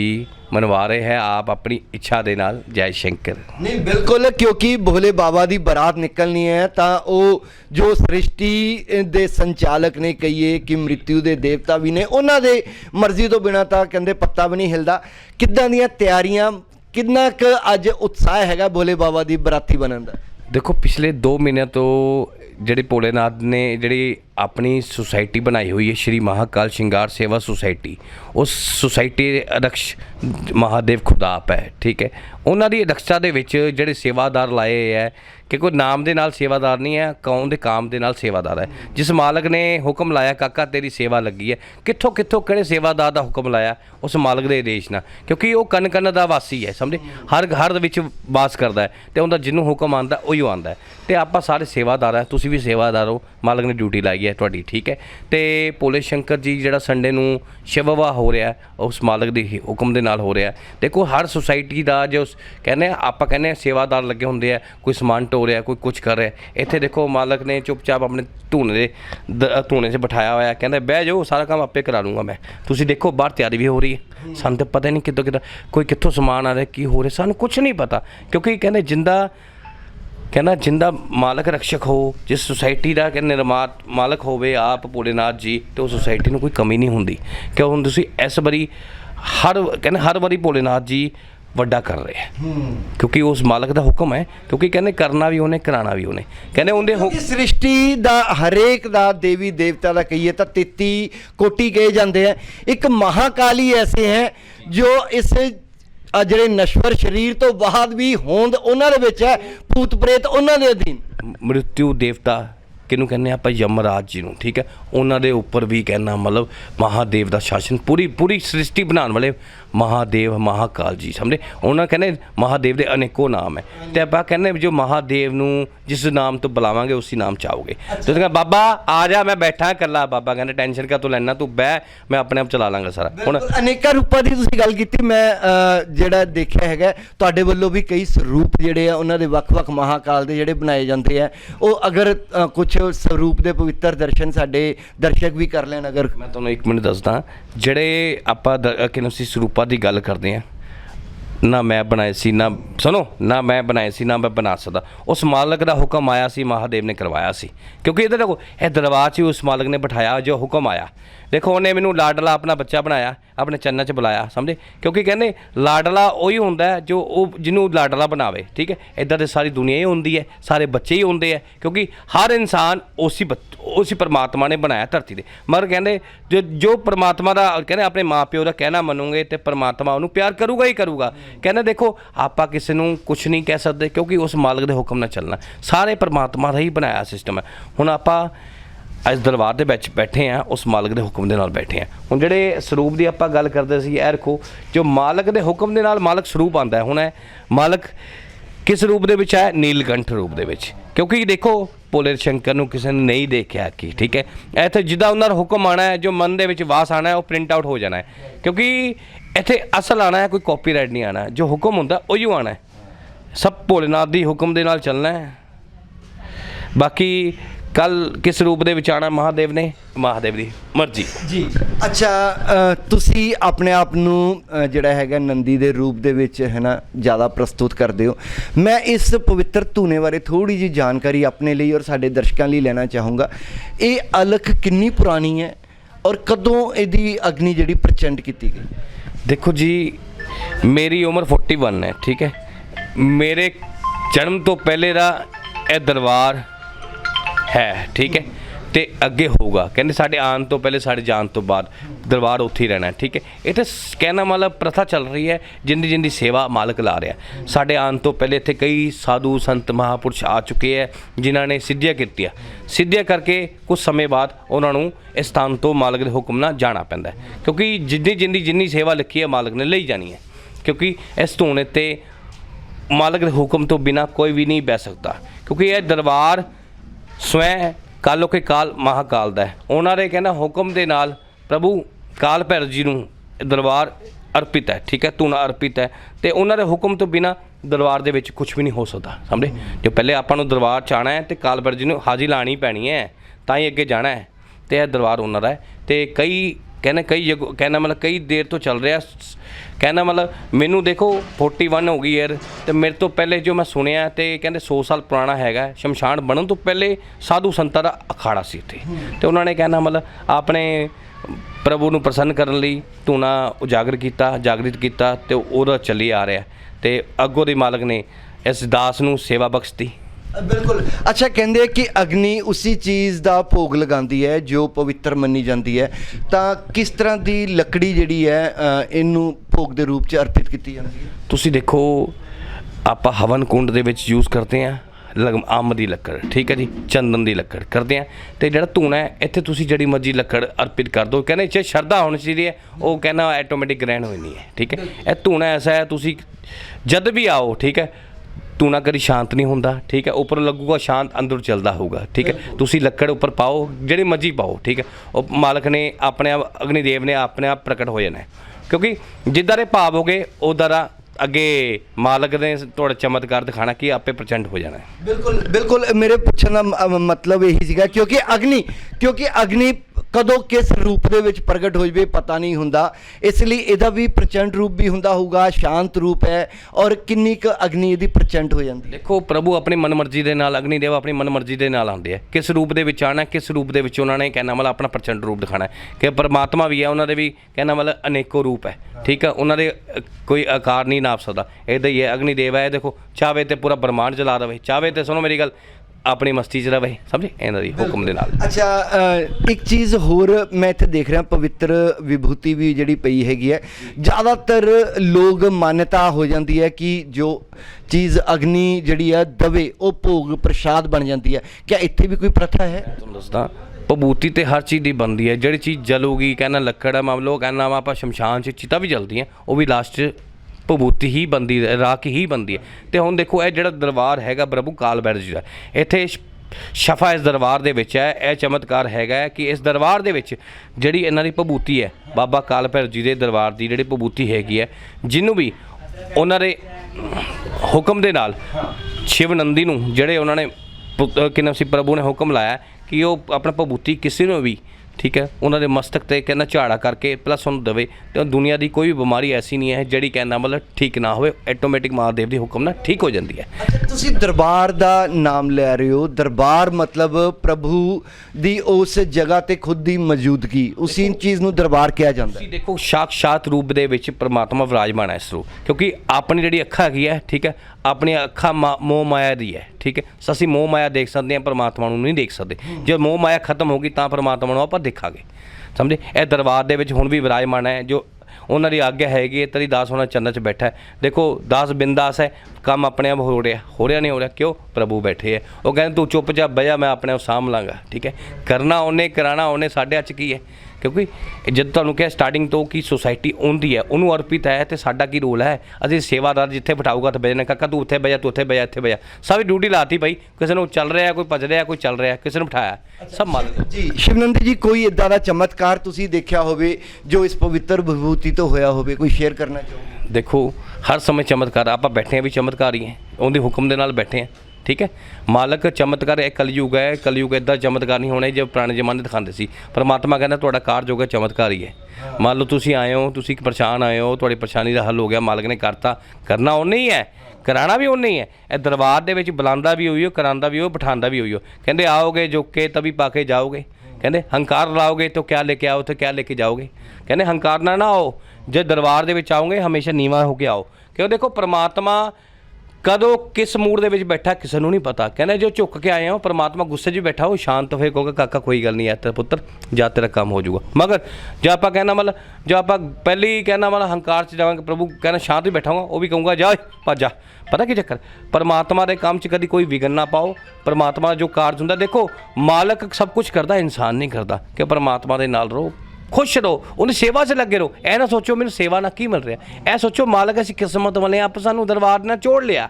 ਮਨਵਾ ਰਹੇ ਹੈ ਆਪ ਆਪਣੀ ਇੱਛਾ ਦੇ ਨਾਲ ਜੈ ਸ਼ੰਕਰ। ਨਹੀਂ ਬਿਲਕੁਲ ਕਿਉਂਕਿ ਭੋਲੇ ਬਾਬਾ ਦੀ ਬਰਾਤ ਨਿਕਲਣੀ ਹੈ ਤਾਂ ਉਹ ਜੋ ਸ੍ਰਿਸ਼ਟੀ ਦੇ ਸੰਚਾਲਕ ਨੇ ਕਹੀਏ ਕਿ ਮ੍ਰਿਤਿੂ ਦੇ ਦੇਵਤਾ ਵੀ ਨੇ ਉਹਨਾਂ ਦੇ ਮਰਜ਼ੀ ਤੋਂ ਬਿਨਾ ਤਾਂ ਕਹਿੰਦੇ ਪੱਤਾ ਵੀ ਨਹੀਂ ਹਿਲਦਾ। ਕਿੱਦਾਂ ਦੀਆਂ ਤਿਆਰੀਆਂ ਕਿੰਨਾ ਕੁ ਅੱਜ ਉਤਸ਼ਾਹ ਹੈਗਾ ਭੋਲੇ ਬਾਬਾ ਦੀ ਬਰਾਤੀ ਬਣਨ ਦਾ? ਦੇਖੋ ਪਿਛਲੇ 2 ਮਹੀਨਿਆਂ ਤੋਂ ਜਿਹੜੇ ਭੋਲੇਨਾਥ ਨੇ ਜਿਹੜੀ ਆਪਣੀ ਸੁਸਾਇਟੀ ਬਣਾਈ ਹੋਈ ਹੈ, ਸ਼੍ਰੀ ਮਹਾਕਾਲ ਸ਼ਿੰਗਾਰ ਸੇਵਾ ਸੁਸਾਇਟੀ। ਉਸ ਸੁਸਾਇਟੀ ਦੇ ਅਧਿਕਸ਼ ਮਹਾਦੇਵ ਖੁਦਾਪ ਹੈ, ਠੀਕ ਹੈ। ਉਹਨਾਂ ਦੀ ਅਧਿਕਸ਼ਤਾ ਦੇ ਵਿੱਚ ਜਿਹੜੇ ਸੇਵਾਦਾਰ ਲਾਏ ਹੈ, ਕਿ ਕੋਈ ਨਾਮ ਦੇ ਨਾਲ ਸੇਵਾਦਾਰ ਨਹੀਂ ਹੈ, ਕੌਮ ਦੇ ਕਾਮ ਦੇ ਨਾਲ ਸੇਵਾਦਾਰ ਹੈ। ਜਿਸ ਮਾਲਕ ਨੇ ਹੁਕਮ ਲਾਇਆ, ਕਾਕਾ, ਤੇਰੀ ਸੇਵਾ ਲੱਗੀ ਹੈ। ਕਿੱਥੋਂ ਕਿੱਥੋਂ, ਕਿਹੜੇ ਸੇਵਾਦਾਰ ਦਾ ਹੁਕਮ ਲਾਇਆ? ਉਸ ਮਾਲਕ ਦੇ ਆਦੇਸ਼ ਨਾਲ। ਕਿਉਂਕਿ ਉਹ ਕਨ ਕਨ ਦਾ ਵਾਸੀ ਹੈ, ਸਮਝੇ? ਹਰ ਹਰ ਦੇ ਵਿੱਚ ਵਾਸ ਕਰਦਾ ਹੈ ਤੇ ਉਹਦਾ ਜਿਹਨੂੰ ਹੁਕਮ ਆਂਦਾ ਉਹੀ ਆਂਦਾ ਹੈ। ਤੇ ਆਪਾਂ ਸਾਰੇ ਸੇਵਾਦਾਰ ਹੈ, ਤੁਸੀਂ ਵੀ ਸੇਵਾਦਾਰ ਹੋ, ਮਾਲਕ ਨੇ ਡਿਊਟੀ ਲਾਈ ਹੈ ਤੁਹਾਡੀ, ਠੀਕ ਹੈ? ਤੇ ਭੋਲੇ ਸ਼ੰਕਰ ਜੀ, ਜਿਹੜਾ ਸੰਡੇ ਨੂੰ ਸ਼ਿਵਵਾ ਹੋ ਰਿਹਾ ਉਸ ਮਾਲਕ ਦੇ ਹੁਕਮ ਦੇ ਨਾਲ ਹੋ ਰਿਹਾ ਦੇਖੋ, ਹਰ ਸੁਸਾਇਟੀ ਦਾ ਜੋ ਕਹਿੰਦੇ ਆਪਾਂ ਕਹਿੰਦੇ ਆ, ਸੇਵਾਦਾਰ ਲੱਗੇ ਹੁੰਦੇ ਆ, ਕੋਈ ਸਮਾਨ ਢੋ ਰਿਹਾ, ਕੋਈ ਕੁਝ ਕਰ ਰਿਹਾ ਇੱਥੇ ਦੇਖੋ, ਮਾਲਕ ਨੇ ਚੁੱਪਚਾਪ ਆਪਣੇ ਧੂਣੇ ਦੇ ਦ- ਧੂਣੇ 'ਚ ਬਿਠਾਇਆ ਹੋਇਆ ਕਹਿੰਦਾ, ਬਹਿ ਜਾਓ, ਸਾਰਾ ਕੰਮ ਆਪੇ ਕਰਾ ਲੂੰਗਾ ਮੈਂ। ਤੁਸੀਂ ਦੇਖੋ, ਬਾਹਰ ਤਿਆਰੀ ਵੀ ਹੋ ਰਹੀ ਹੈ। ਸਾਨੂੰ ਤਾਂ ਪਤਾ ਹੀ ਨਹੀਂ ਕਿੱਦੋਂ ਕਿੱਦਾਂ ਕੋਈ ਕਿੱਥੋਂ ਸਮਾਨ ਆ ਰਿਹਾ, ਕੀ ਹੋ ਰਿਹਾ, ਸਾਨੂੰ ਕੁਝ ਨਹੀਂ ਪਤਾ। ਕਿਉਂਕਿ ਕਹਿੰਦੇ, ਜਿੰਦਾ ਕਹਿੰਦਾ ਜਿੰਦਾ ਮਾਲਕ ਰਕਸ਼ਕ ਹੋ ਜਿਸ ਸੁਸਾਇਟੀ ਦਾ ਕਿ ਨਿਰਮਾਤ ਮਾਲਕ ਹੋਵੇ ਆਪ ਭੋਲੇਨਾਥ ਜੀ ਤੇ ਉਹ ਸੁਸਾਇਟੀ ਨੂੰ ਕੋਈ ਕਮੀ ਨਹੀਂ ਹੁੰਦੀ। ਕਿਉਂ? ਹੁਣ ਤੁਸੀਂ ਇਸ ਵਾਰੀ ਹਰ ਕਹਿੰਦੇ ਹਰ ਵਾਰੀ ਭੋਲੇਨਾਥ ਜੀ ਵੱਡਾ ਕਰ ਰਹੇ ਹੈ। ਕਿਉਂਕਿ ਉਸ ਮਾਲਕ ਦਾ ਹੁਕਮ ਹੈ ਕਿਉਂਕਿ ਕਹਿੰਦੇ ਕਰਨਾ ਵੀ ਉਹਨੇ ਕਰਾਣਾ ਵੀ ਉਹਨੇ। ਕਹਿੰਦੇ ਉਹਦੇ ਹੁ- ਕਿ ਸ੍ਰਿਸ਼ਟੀ ਦਾ ਹਰੇਕ ਦਾ ਦੇਵੀ ਦੇਵਤਾ ਦਾ ਕਹੀਏ ਤਾਂ 33 ਕੋਟੀ ਕਹੇ ਜਾਂਦੇ ਆ ਇੱਕ ਮਹਾਕਾਲੀ ਐਸੇ ਹੈ ਜੋ ਇਸ ਆ ਜਿਹੜੇ ਨਸ਼ਵਰ ਸਰੀਰ ਤੋਂ ਬਾਅਦ ਵੀ ਹੋਂਦ ਉਹਨਾਂ ਦੇ ਵਿੱਚ ਹੈ, ਭੂਤ ਪ੍ਰੇਤ ਉਹਨਾਂ ਦੇ ਅਧੀਨ। ਮ੍ਰਿਤਿੂ ਦੇਵਤਾ ਕਿਹਨੂੰ ਕਹਿੰਦੇ ਆਪਾਂ ਯਮਰਾਜ ਜੀ ਨੂੰ ਠੀਕ ਹੈ? ਉਹਨਾਂ ਦੇ ਉੱਪਰ ਵੀ ਕਹਿਣਾ ਮਤਲਬ ਮਹਾਦੇਵ ਦਾ ਸ਼ਾਸਨ ਪੂਰੀ ਪੂਰੀ ਸ੍ਰਿਸ਼ਟੀ ਬਣਾਉਣ ਵਾਲੇ ਮਹਾਦੇਵ ਮਹਾਕਾਲ ਜੀ ਸਮਝੇ? ਉਹਨਾਂ ਕਹਿੰਦੇ ਮਹਾਦੇਵ ਦੇ ਅਨੇਕੋ ਨਾਮ ਹੈ। ਤੇ ਆਪਾਂ ਕਹਿੰਦੇ ਜੋ ਮਹਾਦੇਵ ਨੂੰ ਜਿਸ ਨਾਮ ਤੋਂ ਬੁਲਾਵਾਂਗੇ ਉਸੇ ਨਾਮ ਚ ਆਓਗੇ। ਤੇ ਕਹਿੰਦਾ ਬਾਬਾ ਆ ਜਾ ਮੈਂ ਬੈਠਾ ਇਕੱਲਾ। ਬਾਬਾ ਕਹਿੰਦੇ ਟੈਨਸ਼ਨ ਕਾ ਤੂੰ ਲੈਣਾ ਤੂੰ ਬਹਿ ਮੈਂ ਆਪਣੇ ਆਪ ਚਲਾ ਲਾਂਗਾ ਸਾਰਾ। ਹੁਣ ਅਨੇਕਾਂ ਰੂਪਾਂ ਦੀ ਤੁਸੀਂ ਗੱਲ ਕੀਤੀ ਮੈਂ ਜਿਹੜਾ ਦੇਖਿਆ ਹੈਗਾ ਤੁਹਾਡੇ ਵੱਲੋਂ ਵੀ ਕਈ ਸਰੂਪ ਜਿਹੜੇ ਆ ਉਹਨਾਂ ਦੇ ਵੱਖ-ਵੱਖ ਮਹਾਕਾਲ ਦੇ ਜਿਹੜੇ ਬਣਾਏ ਜਾਂਦੇ ਆ ਉਹ ਅਗਰ ਕੁਝ ਸਰੂਪ ਦੇ ਪਵਿੱਤਰ ਦਰਸ਼ਨ ਸਾਡੇ ਦਰਸ਼ਕ ਵੀ ਕਰ ਲੈਣ ਅਗਰ ਮੈਂ ਤੁਹਾਨੂੰ ਇੱਕ ਮਿੰਟ ਦੱਸਦਾ, ਜਿਹੜੇ ਆਪਾਂ ਦ- ਕਿਨੂੰ ਸੀ ਸਰੂਪਾਂ ਦੀ ਗੱਲ ਕਰਦੇ ਆ ਨਾ ਮੈਂ ਬਣਾਏ ਸੀ, ਨਾ ਸੁਣੋ, ਨਾ ਮੈਂ ਬਣਾਏ ਸੀ, ਨਾ ਮੈਂ ਬਣਾ ਸਕਦਾ। ਉਸ ਮਾਲਕ ਦਾ ਹੁਕਮ ਆਇਆ ਸੀ, ਮਹਾਦੇਵ ਨੇ ਕਰਵਾਇਆ ਸੀ। ਕਿਉਂਕਿ ਇਹਦੇ ਦੇਖੋ, ਇਹ ਦਰਬਾਰ 'ਚ ਉਸ ਮਾਲਕ ਨੇ ਬਿਠਾਇਆ, ਜੋ ਹੁਕਮ ਆਇਆ। ਦੇਖੋ, ਉਹਨੇ ਮੈਨੂੰ ਲਾਡਲਾ ਆਪਣਾ ਬੱਚਾ ਬਣਾਇਆ, ਆਪਣੇ ਚੰਨਾ 'ਚ ਬੁਲਾਇਆ, ਸਮਝੇ? ਕਿਉਂਕਿ ਕਹਿੰਦੇ, ਲਾਡਲਾ ਉਹੀ ਹੁੰਦਾ ਜੋ ਉਹ, ਜਿਹਨੂੰ ਲਾਡਲਾ ਬਣਾਵੇ, ਠੀਕ ਹੈ? ਇਦਾਂ ਤੇ ਸਾਰੀ ਦੁਨੀਆ ਹੀ ਹੁੰਦੀ ਹੈ, ਸਾਰੇ ਬੱਚੇ ਹੀ ਹੁੰਦੇ ਆ ਕਿਉਂਕਿ ਹਰ ਇਨਸਾਨ ਉਸੇ ਬੱਚ- ਉਸੇ ਪਰਮਾਤਮਾ ਨੇ ਬਣਾਇਆ ਧਰਤੀ ਦੇ ਮਗਰ ਕਹਿੰਦੇ, ਜੋ ਜੋ ਪਰਮਾਤਮਾ ਦਾ, ਕਹਿੰਦੇ ਆਪਣੇ ਮਾਪਿਓ ਦਾ ਕਹਿਣਾ ਮੰਨੂਗੇ ਤੇ ਪਰਮਾਤਮਾ ਉਹਨੂੰ ਪਿਆਰ ਕਰੂਗਾ ਹੀ ਕਰੂਗਾ। ਕਹਿੰਦੇ ਦੇਖੋ, ਆਪਾਂ ਕਿਸੇ ਨੂੰ ਕੁਝ ਨਹੀਂ ਕਹਿ ਸਕਦੇ ਕਿਉਂਕਿ ਉਸ ਮਾਲਕ ਦੇ ਹੁਕਮ ਨਾਲ ਚੱਲਣਾ। ਸਾਰੇ ਪਰਮਾਤਮਾ ਦਾ ਹੀ ਬਣਾਇਆ ਸਿਸਟਮ ਹੈ। ਹੁਣ ਆਪਾਂ ਇਸ ਦਰਬਾਰ ਦੇ ਵਿੱਚ ਬੈਠੇ ਆ, ਉਸ ਮਾਲਕ ਦੇ ਹੁਕਮ ਦੇ ਨਾਲ ਬੈਠੇ ਆ। ਹੁਣ ਜਿਹੜੇ ਸਰੂਪ ਦੀ ਆਪਾਂ ਗੱਲ ਕਰਦੇ ਸੀ, ਇਹ ਰੱਖੋ, ਜੋ ਮਾਲਕ ਦੇ ਹੁਕਮ ਦੇ ਨਾਲ ਮਾਲਕ ਸਰੂਪ ਆਂਦਾ ਹੈ। ਹੁਣ ਇਹ ਮਾਲਕ ਕਿਸ ਰੂਪ ਦੇ ਵਿੱਚ ਹੈ? ਨੀਲਕੰਠ ਰੂਪ ਦੇ ਵਿੱਚ। ਕਿਉਂਕਿ ਦੇਖੋ, ਭੋਲੇ ਸ਼ੰਕਰ ਨੂੰ ਕਿਸੇ ਨੇ ਨਹੀਂ ਦੇਖਿਆ ਕਿ ਠੀਕ ਹੈ? ਇੱਥੇ ਜਿੱਦਾਂ ਉਹਨਾਂ ਦਾ ਹੁਕਮ ਆਣਾ ਹੈ, ਜੋ ਮਨ ਦੇ ਵਿੱਚ ਵਾਸ ਆਣਾ ਹੈ, ਉਹ ਪ੍ਰਿੰਟ ਆਊਟ ਹੋ ਜਾਣਾ ਹੈ। ਕਿਉਂਕਿ ਇੱਥੇ ਅਸਲ ਆਣਾ ਹੈ, ਕੋਈ ਕਾਪੀਰਾਈਟ ਨਹੀਂ ਆਣਾ ਜੋ ਹੁਕਮ ਹੁੰਦਾ, ਉਹੀ ਆਣਾ ਹੈ। ਸਭ ਭੋਲੇਨਾਥ ਦੀ ਹੁਕਮ ਦੇ ਨਾਲ ਚੱਲਣਾ ਹੈ। ਬਾਕੀ ਕੱਲ ਕਿਸ ਰੂਪ ਦੇ ਵਿੱਚ ਆਣਾ ਮਹਾਦੇਵ ਨੇ? ਮਹਾਦੇਵ ਦੀ ਮਰਜ਼ੀ। ਜੀ। ਅੱਛਾ ਅ, ਤੁਸੀਂ ਆਪਣੇ ਆਪ ਨੂੰ ਅ, ਜਿਹੜਾ ਹੈਗਾ ਨੰਦੀ ਦੇ ਰੂਪ ਦੇ ਵਿੱਚ ਹੈ ਨਾ ਜ਼ਿਆਦਾ ਪ੍ਰਸਤੁਤ ਕਰਦੇ ਹੋ। ਮੈਂ ਇਸ ਪਵਿੱਤਰ ਧੂਨੇ ਬਾਰੇ ਥੋੜੀ ਜੀ ਜਾਣਕਾਰੀ ਆਪਣੇ ਲਈ ਔਰ ਸਾਡੇ ਦਰਸ਼ਕਾਂ ਲਈ ਲੈਣਾ ਚਾਹੂੰਗਾ। ਇਹ ਅਲਖ ਕਿੰਨੀ ਪੁਰਾਣੀ ਹੈ ਔਰ ਕਦੋਂ ਇਹਦੀ ਅਗਨੀ ਜਿਹੜੀ ਪ੍ਰਚੰਡ ਕੀਤੀ ਗਈ? ਦੇਖੋ ਜੀ ਮੇਰੀ ਉਮਰ 41 ਹੈ ਠੀਕ ਹੈ। ਮੇਰੇ ਜਨਮ ਤੋਂ ਪਹਿਲੇ ਦਾ ਇਹ ਦਰਬਾਰ ਹੈ, ਠੀਕ ਹੈ? ਤੇ ਅੱਗੇ ਹੋਊਗਾ। ਕਹਿੰਦੇ ਸਾਡੇ ਆਉਣ ਤੋਂ ਪਹਿਲੇ, ਸਾਡੇ ਜਾਣ ਤੋਂ ਬਾਅਦ ਦਰਬਾਰ ਉੱਥੇ ਹੀ ਰਹਿਣਾ ਠੀਕ ਹੈ? ਇਹ ਤਾਂ ਕਹਿਣਾ ਮਤਲਬ ਪ੍ਰਥਾ ਚੱਲ ਰਹੀ ਹੈ, ਜਿੰਦੀ ਜਿੰਦੀ ਸੇਵਾ ਮਾਲਕ ਲਾ ਰਿਹਾ ਸਾਡੇ ਆਉਣ ਤੋਂ ਪਹਿਲੇ ਇੱਥੇ ਕਈ ਸਾਧੂ, ਸੰਤ, ਮਹਾਪੁਰਸ਼ ਆ ਚੁੱਕੇ ਹੈ, ਜਿਨ੍ਹਾਂ ਨੇ ਸਿੱਧੀਆਂ ਕੀਤੀਆਂ। ਸਿੱਧੀਆਂ ਕਰਕੇ ਕੁਝ ਸਮੇਂ ਬਾਅਦ ਉਹਨਾਂ ਨੂੰ ਇਸ ਸਥਾਨ ਤੋਂ ਮਾਲਕ ਦੇ ਹੁਕਮ ਨਾਲ ਜਾਣਾ ਪੈਂਦਾ ਕਿਉਂਕਿ ਜਿੰਨੀ ਜਿੰਦੀ ਜਿੰਨੀ ਸੇਵਾ ਲਿਖੀ ਹੈ, ਮਾਲਕ ਨੇ ਲਈ ਜਾਣੀ ਹੈ। ਕਿਉਂਕਿ ਇਸ ਧੂਣੇ ਤੇ ਮਾਲਕ ਦੇ ਹੁਕਮ ਤੋਂ ਬਿਨਾ ਕੋਈ ਵੀ ਨਹੀਂ ਬਹਿ ਸਕਦਾ। ਕਿਉਂਕਿ ਇਹ ਦਰਬਾਰ ਸਵੈ ਕਾਲੋ ਕੇ ਕਾਲ ਮਹਾਕਾਲ ਦਾ ਉਹਨਾਂ ਦੇ ਕਹਿੰਦਾ ਹੁਕਮ ਦੇ ਨਾਲ ਪ੍ਰਭੂ ਕਾਲ ਭੈਰਵ ਜੀ ਨੂੰ ਦਰਬਾਰ ਅਰਪਿਤ ਹੈ, ਠੀਕ ਹੈ, ਧੂਣਾ ਅਰਪਿਤ ਹੈ ਤੇ ਉਹਨਾਂ ਦੇ ਹੁਕਮ ਤੋਂ ਬਿਨਾ ਦਰਬਾਰ ਦੇ ਵਿੱਚ ਕੁਝ ਵੀ ਨਹੀਂ ਹੋ ਸਕਦਾ ਸਮਝੇ ਜੋ ਪਹਿਲੇ ਆਪਾਂ ਨੂੰ ਦਰਬਾਰ ਚ ਆਉਣਾ ਹੈ ਤੇ ਕਾਲ ਭੈਰਵ ਜੀ ਨੂੰ ਹਾਜ਼ਰੀ ਲਾਣੀ ਪੈਣੀ ਹੈ, ਤਾਂ ਹੀ ਅੱਗੇ ਜਾਣਾ ਹੈ ਤੇ ਇਹ ਦਰਬਾਰ ਉਹਨਾਂ ਦਾ ਹੈ। ਤੇ ਕਈ, ਕਹਿੰਦੇ ਕਈ ਜਗ੍ਹਾ ਕਹਿੰਦਾ ਮਤਲਬ ਕਈ ਦੇਰ ਤੋਂ ਚੱਲ ਰਿਹਾ ਕਹਿੰਦਾ ਮਤਲਬ ਮੈਨੂੰ ਦੇਖੋ 41 ਹੋ ਗਈ ਯਾਰ, ਤੇ ਮੇਰੇ ਤੋਂ ਪਹਿਲੇ ਜੋ ਮੈਂ ਸੁਣਿਆ ਤੇ ਕਹਿੰਦੇ 100 ਸਾਲ ਪੁਰਾਣਾ ਹੈਗਾ, ਸ਼ਮਸ਼ਾਨ ਬਣਨ ਤੋਂ ਪਹਿਲੇ ਸਾਧੂ ਸੰਤਾਂ ਦਾ ਅਖਾੜਾ ਸੀ ਇੱਥੇ ਤੇ ਉਹਨਾਂ ਨੇ ਕਹਿੰਦਾ ਮਤਲਬ ਆਪਣੇ ਪ੍ਰਭੂ ਨੂੰ ਪ੍ਰਸੰਨ ਕਰਨ ਲਈ ਧੂਣਾ ਉਜਾਗਰ ਕੀਤਾ, ਜਾਗਰਿਤ ਕੀਤਾ ਤੇ ਉਹਦਾ ਚੱਲੀ ਆ ਰਿਹਾ। ਤੇ ਅੱਗੋਂ ਦੇ ਮਾਲਕ ਨੇ ਇਸ ਦਾਸ ਨੂੰ ਸੇਵਾ ਬਖਸ਼ਤੀ। ਬਿਲਕੁਲ। ਅੱਛਾ ਕਹਿੰਦੇ ਕਿ ਅਗਨੀ ਉਸੇ ਚੀਜ਼ ਦਾ ਭੋਗ ਲਗਾਉਂਦੀ ਹੈ ਜੋ ਪਵਿੱਤਰ ਮੰਨੀ ਜਾਂਦੀ ਹੈ। ਤਾਂ ਕਿਸ ਤਰ੍ਹਾਂ ਦੀ ਲੱਕੜੀ ਜਿਹੜੀ ਹੈ ਅ, ਇਹਨੂੰ ਭੋਗ ਦੇ ਰੂਪ 'ਚ ਅਰਪਿਤ ਕੀਤੀ ਜਾਂਦੀ ਹੈ? ਤੁਸੀਂ ਦੇਖੋ ਆਪਾਂ ਹਵਨ ਕੁੰਡ ਦੇ ਵਿੱਚ ਯੂਜ਼ ਕਰਦੇ ਆ ਲਗਮ ਅੰਬ ਦੀ ਲੱਕੜ ਠੀਕ ਹੈ ਜੀ? ਚੰਦਨ ਦੀ ਲੱਕੜ ਕਰਦੇ ਆ ਤੇ ਜਿਹੜਾ ਧੂਣਾ ਹੈ ਇੱਥੇ ਤੁਸੀਂ ਜਿਹੜੀ ਮਰਜ਼ੀ ਲੱਕੜ ਅਰਪਿਤ ਕਰ ਦਿਓ। ਕਹਿੰਦੇ ਜੇ ਸ਼ਰਧਾ ਹੋਣੀ ਚਾਹੀਦੀ ਹੈ ਉਹ ਕਹਿੰਦਾ ਆਟੋਮੈਟਿਕ ਗ੍ਰਹਿਣ ਨਹੀਂ ਹੈ ਠੀਕ ਹੈ? ਇਹ ਧੂਣਾ ਐਸਾ ਹੈ ਤੁਸੀਂ ਜਦ ਵੀ ਆਓ ਠੀਕ ਹੈ? ਧੂਣਾ ਕਦੀ ਸ਼ਾਂਤ ਨਹੀਂ ਹੁੰਦਾ ਠੀਕ ਹੈ? ਉੱਪਰ ਲੱਗੂਗਾ ਸ਼ਾਂਤ ਅੰਦਰ ਚੱਲਦਾ ਹੋਊਗਾ ਠੀਕ ਹੈ? ਤੁਸੀਂ ਲੱਕੜ ਉੱਪਰ ਪਾਓ ਜਿਹੜੀ ਮਰਜ਼ੀ ਪਾਓ ਠੀਕ ਹੈ? ਉਹ ਮਾਲਕ ਨੇ ਆਪਣੇ ਆਪ ਅਗਨੀ ਦੇਵ ਨੇ ਆਪਣੇ ਆਪ ਪ੍ਰਗਟ ਹੋ ਜਾਣਾ। ਕਿਉਂਕਿ ਜਿੱਦਾਂ ਦੇ ਭਾਵ ਹੋਗੇ ਉਦਾਂ ਦਾ ਅੱਗੇ ਮਾਲਕ ਨੇ ਤੁਹਾਡਾ ਚਮਤਕਾਰ ਦਿਖਾਣਾ ਕਿ ਆਪੇ ਪ੍ਰਚੰਡ ਹੋ ਜਾਣਾ। ਬਿਲਕੁਲ ਬਿਲਕੁਲ। ਮੇਰੇ ਪੁੱਛਣ ਦਾ ਮਤਲਬ ਇਹੀ ਸੀਗਾ ਕਿਉਂਕਿ ਅਗਨੀ ਕਿਉਂਕਿ ਅਗਨੀ ਕਦੋਂ ਕਿਸ ਰੂਪ ਦੇ ਵਿੱਚ ਪ੍ਰਗਟ ਹੋ ਜਵੇ ਪਤਾ ਨਹੀਂ ਹੁੰਦਾ। ਇਸ ਲਈ ਇਹਦਾ ਵੀ ਪ੍ਰਚੰਡ ਰੂਪ ਵੀ ਹੁੰਦਾ ਹੋਊਗਾ, ਸ਼ਾਂਤ ਰੂਪ ਹੈ ਔਰ ਕਿੰਨੀ ਕੁ ਅਗਨੀ ਇਹਦੀ ਪ੍ਰਚੰਡ ਹੋ ਜਾਂਦੀ ਹੈ। ਦੇਖੋ, ਪ੍ਰਭੂ ਆਪਣੀ ਮਨਮਰਜ਼ੀ ਦੇ ਨਾਲ, ਅਗਨੀ ਦੇਵ ਆਪਣੀ ਮਨਮਰਜ਼ੀ ਦੇ ਨਾਲ ਆਉਂਦੇ ਆ। ਕਿਸ ਰੂਪ ਦੇ ਵਿੱਚ ਆਣਾ ਕਿਸ ਰੂਪ ਦੇ ਵਿੱਚ ਉਹਨਾਂ ਨੇ ਕਹਿਣਾ, ਮਤਲਬ ਆਪਣਾ ਪ੍ਰਚੰਡ ਰੂਪ ਦਿਖਾਣਾ ਕਿ ਪਰਮਾਤਮਾ ਵੀ ਹੈ, ਉਹਨਾਂ ਦੇ ਵੀ ਕਹਿਣਾ ਮਤਲਬ ਅਨੇਕੋ ਰੂਪ ਹੈ। ਠੀਕ ਹੈ, ਉਹਨਾਂ ਦੇ ਕੋਈ ਆਕਾਰ ਨਹੀਂ ਨਾਪ ਸਕਦਾ। ਇਹਦਾ ਹੀ ਹੈ, ਅਗਨੀ ਦੇਵ ਹੈ, ਇਹ ਦੇਖੋ ਚਾਵੇ ਤੇ ਪੂਰਾ ਬ੍ਰਹਮਾਂਡ ਜਲਾ ਦੇਵੇ ਚਾਵੇ ਤੇ, ਸੁਣੋ ਮੇਰੀ ਗੱਲ ਆਪਣੀ ਮਸਤੀ 'ਚ ਰਵੇ ਸਮਝੇ? ਇਹਨਾਂ ਦੀ ਹੁਕਮ ਦੇ ਨਾਲ। ਅੱਛਾ ਅ, ਇੱਕ ਚੀਜ਼ ਹੋਰ ਮੈਂ ਇੱਥੇ ਦੇਖ ਰਿਹਾ ਪਵਿੱਤਰ ਵਿਭੂਤੀ ਵੀ ਜਿਹੜੀ ਪਈ ਹੈਗੀ ਹੈ। ਜ਼ਿਆਦਾਤਰ ਲੋਕ ਮਾਨਤਾ ਹੋ ਜਾਂਦੀ ਹੈ ਕਿ ਜੋ ਚੀਜ਼ ਅਗਨੀ ਜਿਹੜੀ ਹੈ ਦਵੇ ਉਹ ਭੋਗ ਪ੍ਰਸ਼ਾਦ ਬਣ ਜਾਂਦੀ ਹੈ। ਕਿਆ ਇੱਥੇ ਵੀ ਕੋਈ ਪ੍ਰਥਾ ਹੈ? ਤੁਹਾਨੂੰ ਦੱਸਦਾ ਪਬੂਤੀ ਤੇ ਹਰ ਚੀਜ਼ ਦੀ ਬਣਦੀ ਹੈ। ਜਿਹੜੀ ਚੀਜ਼ ਜਲੂਗੀ ਕਹਿੰਦਾ ਲੱਕੜ ਹੈ ਮੰਨ ਲਓ ਕਹਿੰਦਾ ਵਾ ਆਪਾਂ ਸ਼ਮਸ਼ਾਨ 'ਚ ਚਿਤਾ ਵੀ ਜਲਦੀ ਹੈ ਉਹ ਵੀ ਲਾਸਟ 'ਚ ਪਬੂਤੀ ਹੀ ਬੰਦੀ ਹੈ, ਰਾਖ ਹੀ ਬੰਦੀ ਹੈ। ਤੇ ਹੁਣ ਦੇਖੋ, ਇਹ ਜਿਹੜਾ ਦਰਬਾਰ ਹੈਗਾ ਪ੍ਰਭੂ ਕਾਲ ਬੈਠ ਜੀ ਦਾ, ਇੱਥੇ ਸ਼ਫਾ ਇਸ ਦਰਬਾਰ ਦੇ ਵਿੱਚ ਹੈ। ਇਹ ਚਮਤਕਾਰ ਹੈਗਾ ਹੈ ਕਿ ਇਸ ਦਰਬਾਰ ਦੇ ਵਿੱਚ ਜਿਹੜੀ ਇਹਨਾਂ ਦੀ ਭਬੂਤੀ ਹੈ, ਬਾਬਾ ਕਾਲ ਭੈਰਵ ਜੀ ਦੇ ਦਰਬਾਰ ਦੀ ਜਿਹੜੀ ਭਬੂਤੀ ਹੈਗੀ ਹੈ, ਜਿਹਨੂੰ ਵੀ ਉਹਨਾਂ ਦੇ ਹੁਕਮ ਦੇ ਨਾਲ ਸ਼ਿਵ ਨੰਦੀ ਨੂੰ, ਜਿਹੜੇ ਉਹਨਾਂ ਨੇ ਪੁੱਤ- ਸੀ, ਪ੍ਰਭੂ ਨੇ ਹੁਕਮ ਲਾਇਆ ਕਿ ਉਹ ਆਪਣਾ ਭਬੂਤੀ ਕਿਸੇ ਨੂੰ ਵੀ ਠੀਕ ਹੈ? ਉਹਨਾਂ ਦੇ ਮਸਤਕ ਤੇ ਕਹਿੰਦਾ ਝਾੜਾ ਕਰਕੇ ਪਲੱਸ ਉਹਨੂੰ ਦਵੇ ਤੇ ਉਹ ਦੁਨੀਆ ਦੀ ਕੋਈ ਵੀ ਬਿਮਾਰੀ ਐਸੀ ਨਹੀਂ ਹੈ ਜਿਹੜੀ ਕਹਿੰਦਾ ਮਤਲਬ ਠੀਕ ਨਾ ਹੋਵੇ ਆਟੋਮੈਟਿਕ ਮਹਾਦੇਵ ਦੀ ਹੁਕਮ ਨਾਲ ਠੀਕ ਹੋ ਜਾਂਦੀ ਹੈ। ਅੱਛਾ ਤੁਸੀਂ ਦਰਬਾਰ ਦਾ ਨਾਮ ਲੈ ਰਹੇ ਹੋ। ਦਰਬਾਰ ਮਤਲਬ ਪ੍ਰਭੂ ਦੀ ਉਸ ਜਗ੍ਹਾ ਤੇ ਖੁਦ ਦੀ ਮੌਜੂਦਗੀ। ਉਸੇ ਚੀਜ਼ ਨੂੰ ਦਰਬਾਰ ਕਿਹਾ ਜਾਂਦਾ ਹੈ। ਤੁਸੀਂ ਦੇਖੋ ਸਾਖਸ਼ਾਤ ਰੂਪ ਦੇ ਵਿੱਚ ਪ੍ਰਮਾਤਮਾ ਵਿਰਾਜਮਾਨ ਹੈ ਇਸ ਰੂਪ। ਕਿਉਂਕਿ ਆਪਣੀ ਜਿਹੜੀ ਅੱਖਾਂ ਹੈਗੀ ਹੈ ਠੀਕ ਹੈ ਆਪਣੀਆਂ ਅੱਖਾਂ ਮੋਹ ਮਾਇਆ ਦੀ ਹੈ। ਠੀਕ ਹੈ? ਸੋ ਅਸੀਂ ਮੋਹ ਮਾਇਆ ਦੇਖ ਸਕਦੇ ਹਾਂ, ਪਰਮਾਤਮਾ ਨੂੰ ਨਹੀਂ ਦੇਖ ਸਕਦੇ। ਜੇ ਮੋਹ ਮਾਇਆ ਖਤਮ ਹੋ ਗਈ, ਤਾਂ ਪਰਮਾਤਮਾ ਨੂੰ ਆਪਾਂ ਦੇਖਾਂਗੇ। ਸਮਝੇ? ਇਹ ਦਰਬਾਰ ਦੇ ਵਿੱਚ ਹੁਣ ਵੀ ਵਿਰਾਜਮਾਨ ਹੈ, ਜੋ ਉਹਨਾਂ ਦੀ ਆਗਿਆ ਹੈਗੀ ਹੈ ਤੇਰੀ ਦਾਸ ਉਹਨਾਂ ਚੰਨ 'ਚ ਬੈਠਾ ਦੇਖੋ, ਦਾਸ ਬਿੰਦਾਸ ਹੈ, ਕੰਮ ਆਪਣੇ ਆਪ ਹੋ ਰਿਹਾ ਹੋ ਰਿਹਾ ਨਹੀਂ ਹੋ ਰਿਹਾ, ਕਿਉਂ? ਪ੍ਰਭੂ ਬੈਠੇ ਹੈ। ਉਹ ਕਹਿੰਦੇ, ਤੂੰ ਚੁੱਪ ਜਾ, ਬਹਿ ਜਾ, ਮੈਂ ਆਪਣੇ ਆਪ ਸਾਂਭ ਲਾਂਗਾ। ਠੀਕ ਹੈ? ਕਰਨਾ ਉਹਨੇ ਕਰਾਣਾ ਉਹਨੇ, ਸਾਡੇ ਹੱਥ 'ਚ ਕੀ ਹੈ? ਕਿਉਂਕਿ ਜਦ ਤੁਹਾਨੂੰ ਕਿਹਾ ਸਟਾਰਟਿੰਗ ਤੋਂ ਕਿ ਸੁਸਾਇਟੀ ਉਹਦੀ ਹੈ ਉਹਨੂੰ ਅਰਪਿਤ ਹੈ ਤੇ ਸਾਡਾ ਕੀ ਰੋਲ ਹੈ? ਅਸੀਂ ਸੇਵਾਦਾਰ ਜਿੱਥੇ ਬਿਠਾਊਗਾ ਤੇ ਬਜਨੇ ਕਾਕਾ ਤੂੰ ਉੱਥੇ ਬਹਿ ਜਾ ਤੂੰ ਉੱਥੇ ਬਹਿ ਜਾ ਇੱਥੇ ਬਹਿ ਜਾ। ਸਭ ਡਿਊਟੀ ਲਾਤੀ ਭਾਈ ਕਿਸੇ ਨੂੰ ਚੱਲ ਰਿਹਾ ਕੋਈ ਭੱਜ ਰਿਹਾ ਕੋਈ ਚੱਲ ਰਿਹਾ ਕਿਸੇ ਨੂੰ ਬਿਠਾਇਆ। ਸਭ ਮਾਲਕ ਜੀ। ਸ਼ਿਵਨੰਦੀ ਜੀ ਕੋਈ ਇਦਾਂ ਦਾ ਚਮਤਕਾਰ ਤੁਸੀਂ ਦੇਖਿਆ ਹੋਵੇ ਜੋ ਇਸ ਪਵਿੱਤਰ ਵਿਭੂਤੀ ਤੋਂ ਹੋਇਆ ਹੋਵੇ? ਕੋਈ ਸ਼ੇਅਰ ਕਰਨਾ ਚਾਹੋਗੇ? ਦੇਖੋ ਹਰ ਸਮੇਂ ਚਮਤਕਾਰ ਆਪਾਂ ਬੈਠੇ ਆ ਵੀ ਚਮਤਕਾਰ ਹੀ। ਹੈ ਉਹਦੇ ਹੁਕਮ ਦੇ ਨਾਲ ਬੈਠੇ ਆ ਠੀਕ ਹੈ? ਮਾਲਕ ਚਮਤਕਾਰ ਇਹ ਕਲਯੁਗ ਹੈ ਕਲਯੁਗ ਇਦਾਂ ਚਮਤਕਾਰ ਨਹੀਂ ਹੋਣੇ ਜੇ ਪੁਰਾਣੇ ਜ਼ਮਾਨੇ ਦਿਖਾਉਂਦੇ ਸੀ। ਪਰਮਾਤਮਾ ਕਹਿੰਦਾ ਤੁਹਾਡਾ ਕਾਰਜ ਹੈ ਚਮਤਕਾਰ ਹੀ। ਹੈ। ਮੰਨ ਲਓ ਤੁਸੀਂ ਆਏ ਹੋ ਤੁਸੀਂ ਇੱਕ ਪਰੇਸ਼ਾਨ ਆਏ ਹੋ ਤੁਹਾਡੀ ਪਰੇਸ਼ਾਨੀ ਦਾ ਹੱਲ ਹੋ ਗਿਆ ਮਾਲਕ ਨੇ ਕਰਤਾ। ਕਰਨਾ ਉਹਨੇ ਹੀ ਹੈ ਕਰਾਣਾ ਵੀ ਉਹਨੇ ਹੀ। ਹੈ ਇਹ ਦਰਬਾਰ ਦੇ ਵਿੱਚ ਬੁਲਾਉਂਦਾ ਵੀ ਹੋਈਓ ਕਰਾਂਦਾ ਵੀ ਉਹ ਬਿਠਾਉਂਦਾ ਵੀ ਹੋਈਓ ਕਹਿੰਦੇ ਆਓਗੇ ਜੋ ਕੇ ਤभी ਪਾ ਕੇ ਜਾਓਗੇ? ਕਹਿੰਦੇ ਹੰਕਾਰ ਲਾਓਗੇ ਤਾਂ ਕਿਆ ਲੈ ਕੇ ਆਓ ਤੇ ਕਿਆ ਲੈ ਕੇ ਜਾਓਗੇ? ਕਹਿੰਦੇ ਹੰਕਾਰ ਨਾਲ ਨਾ ਆਓ। ਜੇ ਦਰਬਾਰ ਦੇ ਵਿੱਚ ਆਓਗੇ ਹਮੇਸ਼ਾ ਨੀਵਾ ਹੋ ਕੇ ਆਓ। ਕਿਉਂ? ਦੇਖੋ ਪ੍ਰਮਾਤਮਾ ਕਦੋਂ ਕਿਸ ਮੂਡ ਦੇ ਵਿੱਚ ਬੈਠਾ ਕਿਸੇ ਨੂੰ ਨਹੀਂ ਪਤਾ। ਕਹਿੰਦੇ ਜੋ ਝੁੱਕ ਕੇ ਆਏ ਹੋ ਪਰਮਾਤਮਾ ਗੁੱਸੇ 'ਚ ਬੈਠਾ ਉਹ ਸ਼ਾਂਤ ਹੋਏ ਕਹੋਗੇ ਕਾਕਾ ਕੋਈ ਗੱਲ ਨਹੀਂ ਹੈ ਤੇਰਾ ਪੁੱਤਰ ਜਾ ਤੇਰਾ ਕੰਮ ਹੋ ਜਾਊਗਾ। ਮਗਰ ਜੇ ਆਪਾਂ ਕਹਿਣਾ ਮਤਲਬ ਜੋ ਆਪਾਂ ਪਹਿਲੀ ਕਹਿਣਾ ਮਤਲਬ ਹੰਕਾਰ 'ਚ ਜਾਵਾਂਗੇ ਪ੍ਰਭੂ ਕਹਿੰਦਾ ਸ਼ਾਂਤ ਹੀ ਬੈਠਾ ਉਹ ਵੀ ਕਹੂੰਗਾ ਜਾ ਓਏ, ਭੱਜ ਜਾ। ਪਤਾ ਕੀ ਚੱਕਰ? ਪਰਮਾਤਮਾ ਦੇ ਕੰਮ 'ਚ ਕਦੀ ਕੋਈ ਵਿਗਨ ਨਾ ਪਾਓ। ਪਰਮਾਤਮਾ ਦਾ ਜੋ ਕਾਰਜ ਹੁੰਦਾ ਦੇਖੋ ਮਾਲਕ ਸਭ ਕੁਝ ਕਰਦਾ ਇਨਸਾਨ ਨਹੀਂ ਕਰਦਾ। ਕਿ ਪਰਮਾਤਮਾ ਦੇ ਨਾਲ ਰਹੋ। ਖੁਸ਼ ਰਹੋ ਉਹਦੀ ਸੇਵਾ 'ਚ ਲੱਗੇ ਰਹੋ। ਇਹ ਨਾ ਸੋਚੋ ਮੈਨੂੰ ਸੇਵਾ ਨਾਲ ਕੀ ਮਿਲ ਰਿਹਾ। ਇਹ ਸੋਚੋ ਮਾਲਕ ਅਸੀਂ ਕਿਸਮਤ ਵਾਲੇ ਆਪ ਸਾਨੂੰ ਦਰਬਾਰ ਨਾਲ ਜੋੜ ਲਿਆ।